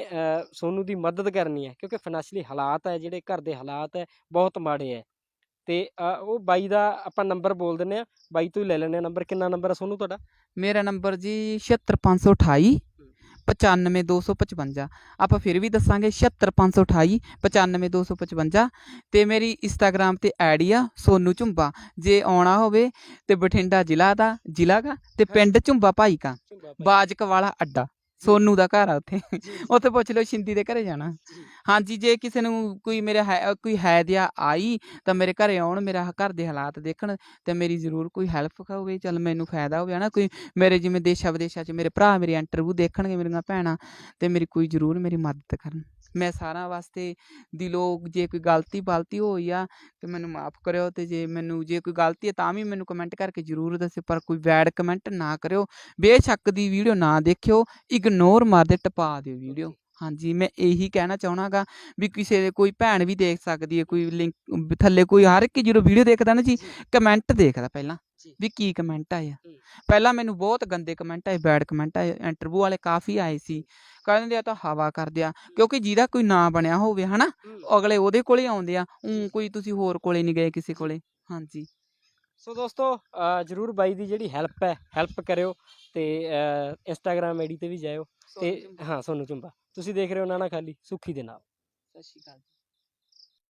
B: ਸੋਨੂ ਦੀ ਮਦਦ ਕਰਨੀ ਹੈ ਕਿਉਂਕਿ ਫਾਈਨੈਂਸ਼ਲੀ ਹਾਲਾਤ ਹੈ ਜਿਹੜੇ ਘਰ ਦੇ ਹਾਲਾਤ ਹੈ ਬਹੁਤ ਮਾੜੇ ਹੈ। ਤੇ ਉਹ ਬਾਈ ਦਾ ਆਪਾਂ ਨੰਬਰ ਬੋਲ ਦਿੰਨੇ ਆ ਬਾਈ ਤੋਂ ਹੀ ਲੈ ਲੈਣੇ ਆ ਨੰਬਰ ਕਿੰਨਾ ਨੰਬਰ ਹੈ ਸੋਨੂ ਤੁਹਾਡਾ?
A: ਮੇਰਾ ਨੰਬਰ ਜੀ 76528 95255 ਆਪਾਂ ਫਿਰ ਵੀ ਦੱਸਾਂਗੇ 76528 95255 ਤੇ ਮੇਰੀ ਇੰਸਟਾਗ੍ਰam ਤੇ ਆਈਡੀ ਆ ਸੋਨੂ ਝੁੰਬਾ। ਜੇ ਆਉਣਾ ਹੋਵੇ ਤੇ ਬਠਿੰਡਾ ਜ਼ਿਲ੍ਹਾ ਦਾ ਜ਼ਿਲ੍ਹਾ ਦਾ ਤੇ ਪਿੰਡ ਝੁੰਬਾ ਭਾਈ। ਕਾ ਬਾਜਕ ਵਾਲਾ ਅੱਡਾ। ਸੋਨੂ ਦਾ ਘਰ ਆ ਉੱਥੇ। ਉੱਥੇ ਪੁੱਛ ਲਓ ਸ਼ਿੰਦੀ ਦੇ ਘਰੇ ਜਾਣਾ। ਹਾਂਜੀ ਜੇ ਕਿਸੇ ਨੂੰ ਕੋਈ ਮੇਰੇ ਹੈ ਕੋਈ ਹੈ ਦਿਆ ਆਈ ਤਾਂ ਮੇਰੇ ਘਰੇ ਆਉਣ ਮੇਰਾ ਘਰ ਦੇ ਹਾਲਾਤ ਦੇਖਣ ਤੇ ਮੇਰੀ ਜ਼ਰੂਰ ਕੋਈ ਹੈਲਪ ਹੋਵੇ ਚੱਲ ਮੈਨੂੰ ਫਾਇਦਾ ਹੋਵੇ ਹਨਾ? ਕੋਈ ਮੇਰੇ ਜਿਵੇਂ ਦੇਸ਼ਾਂ ਵਿਦੇਸ਼ਾਂ 'ਚ ਮੇਰੇ ਭਰਾ ਮੇਰੀ ਇੰਟਰਵਿਊ ਦੇਖਣਗੇ ਮੇਰੀਆਂ ਭੈਣਾਂ ਤੇ ਮੇਰੀ ਕੋਈ ਜ਼ਰੂਰ ਮੇਰੀ ਮਦਦ ਕਰਨ। ਮੈਂ ਸਾਰਿਆਂ ਵਾਸਤੇ ਦਿਲੋਂ ਜੇ ਕੋਈ ਗਲਤੀ ਬਲਤੀ ਹੋਈ ਆ ਤੇ ਮੈਨੂੰ ਮਾਫ ਕਰਿਓ ਤੇ ਜੇ ਮੈਨੂੰ ਜੇ ਕੋਈ ਗਲਤੀ ਹੈ ਤਾਂ ਵੀ ਮੈਨੂੰ ਕਮੈਂਟ ਕਰਕੇ ਜ਼ਰੂਰ ਦੱਸਿਓ ਪਰ ਕੋਈ ਬੈਡ ਕਮੈਂਟ ਨਾ ਕਰਿਓ ਬੇਸ਼ੱਕ ਦੀ ਵੀਡੀਓ ਨਾ ਦੇਖਿਓ ਇਗਨੋਰ ਮਾਰਦੇ ਟਪਾ ਦਿਓ ਵੀਡੀਓ। ਹਾਂਜੀ ਮੈਂ ਇਹੀ ਕਹਿਣਾ ਚਾਹਣਾਗਾ ਵੀ ਕਿਸੇ ਦੇ ਕੋਈ ਭੈਣ ਵੀ ਦੇਖ ਸਕਦੀ ਹੈ ਕੋਈ ਲਿੰਕ ਥੱਲੇ ਕੋਈ ਹਰ ਇੱਕ ਜਦੋਂ ਵੀਡੀਓ ਦੇਖਦਾ ਨਾ ਜੀ। ਕਮੈਂਟ ਦੇਖਦਾ ਪਹਿਲਾਂ। ਵੀ ਕੀ ਕਮੈਂਟ ਆਏ ਆ।
B: ਹੂੰ।
A: ਪਹਿਲਾਂ ਮੈਨੂੰ ਬਹੁਤ ਗੰਦੇ ਕਮੈਂਟ ਆਏ ਬੈਡ ਕਮੈਂਟ ਆਏ ਇੰਟਰਵਿਊ ਵਾਲੇ ਕਾਫੀ ਆਏ ਸੀ। ਕਹਿੰਦੇ ਆ ਤਾਂ ਹਵਾ ਕਰਦੇ ਆ ਕਿਉਂਕਿ ਜਿਹਦਾ ਕੋਈ ਨਾਂ ਬਣਿਆ ਹੋਵੇ ਹਨਾ ਅਗਲੇ ਉਹਦੇ ਕੋਲੇ ਆਉਂਦੇ ਆ ਊਂ ਕੋਈ ਤੁਸੀਂ ਹੋਰ ਕੋਲੇ ਨਹੀਂ ਗਏ ਕਿਸੇ ਕੋਲੇ। ਹਾਂਜੀ।
B: ਸੋ ਦੋਸਤੋ ਜਰੂਰ ਬਾਈ ਦੀ ਜਿਹੜੀ ਹੈਲਪ ਹੈ ਹੈਲਪ ਕਰਿਓ ਤੇ ਇੰਸਟਾਗ੍ਰam ਆਈਡੀ ਤੇ ਵੀ ਜਾਇਓ ਤੇ ਹਾਂ ਸੋਨੂ ਝੁੰਬਾ ਤੁਸੀਂ ਦੇਖ ਰਹੇ ਹੋ ਨਾਨਾ ਖਾਲੀ ਸੁਖੀ ਦੇ ਨਾਲ।
A: ਸਤਿ ਸ਼੍ਰੀ ਅਕਾਲ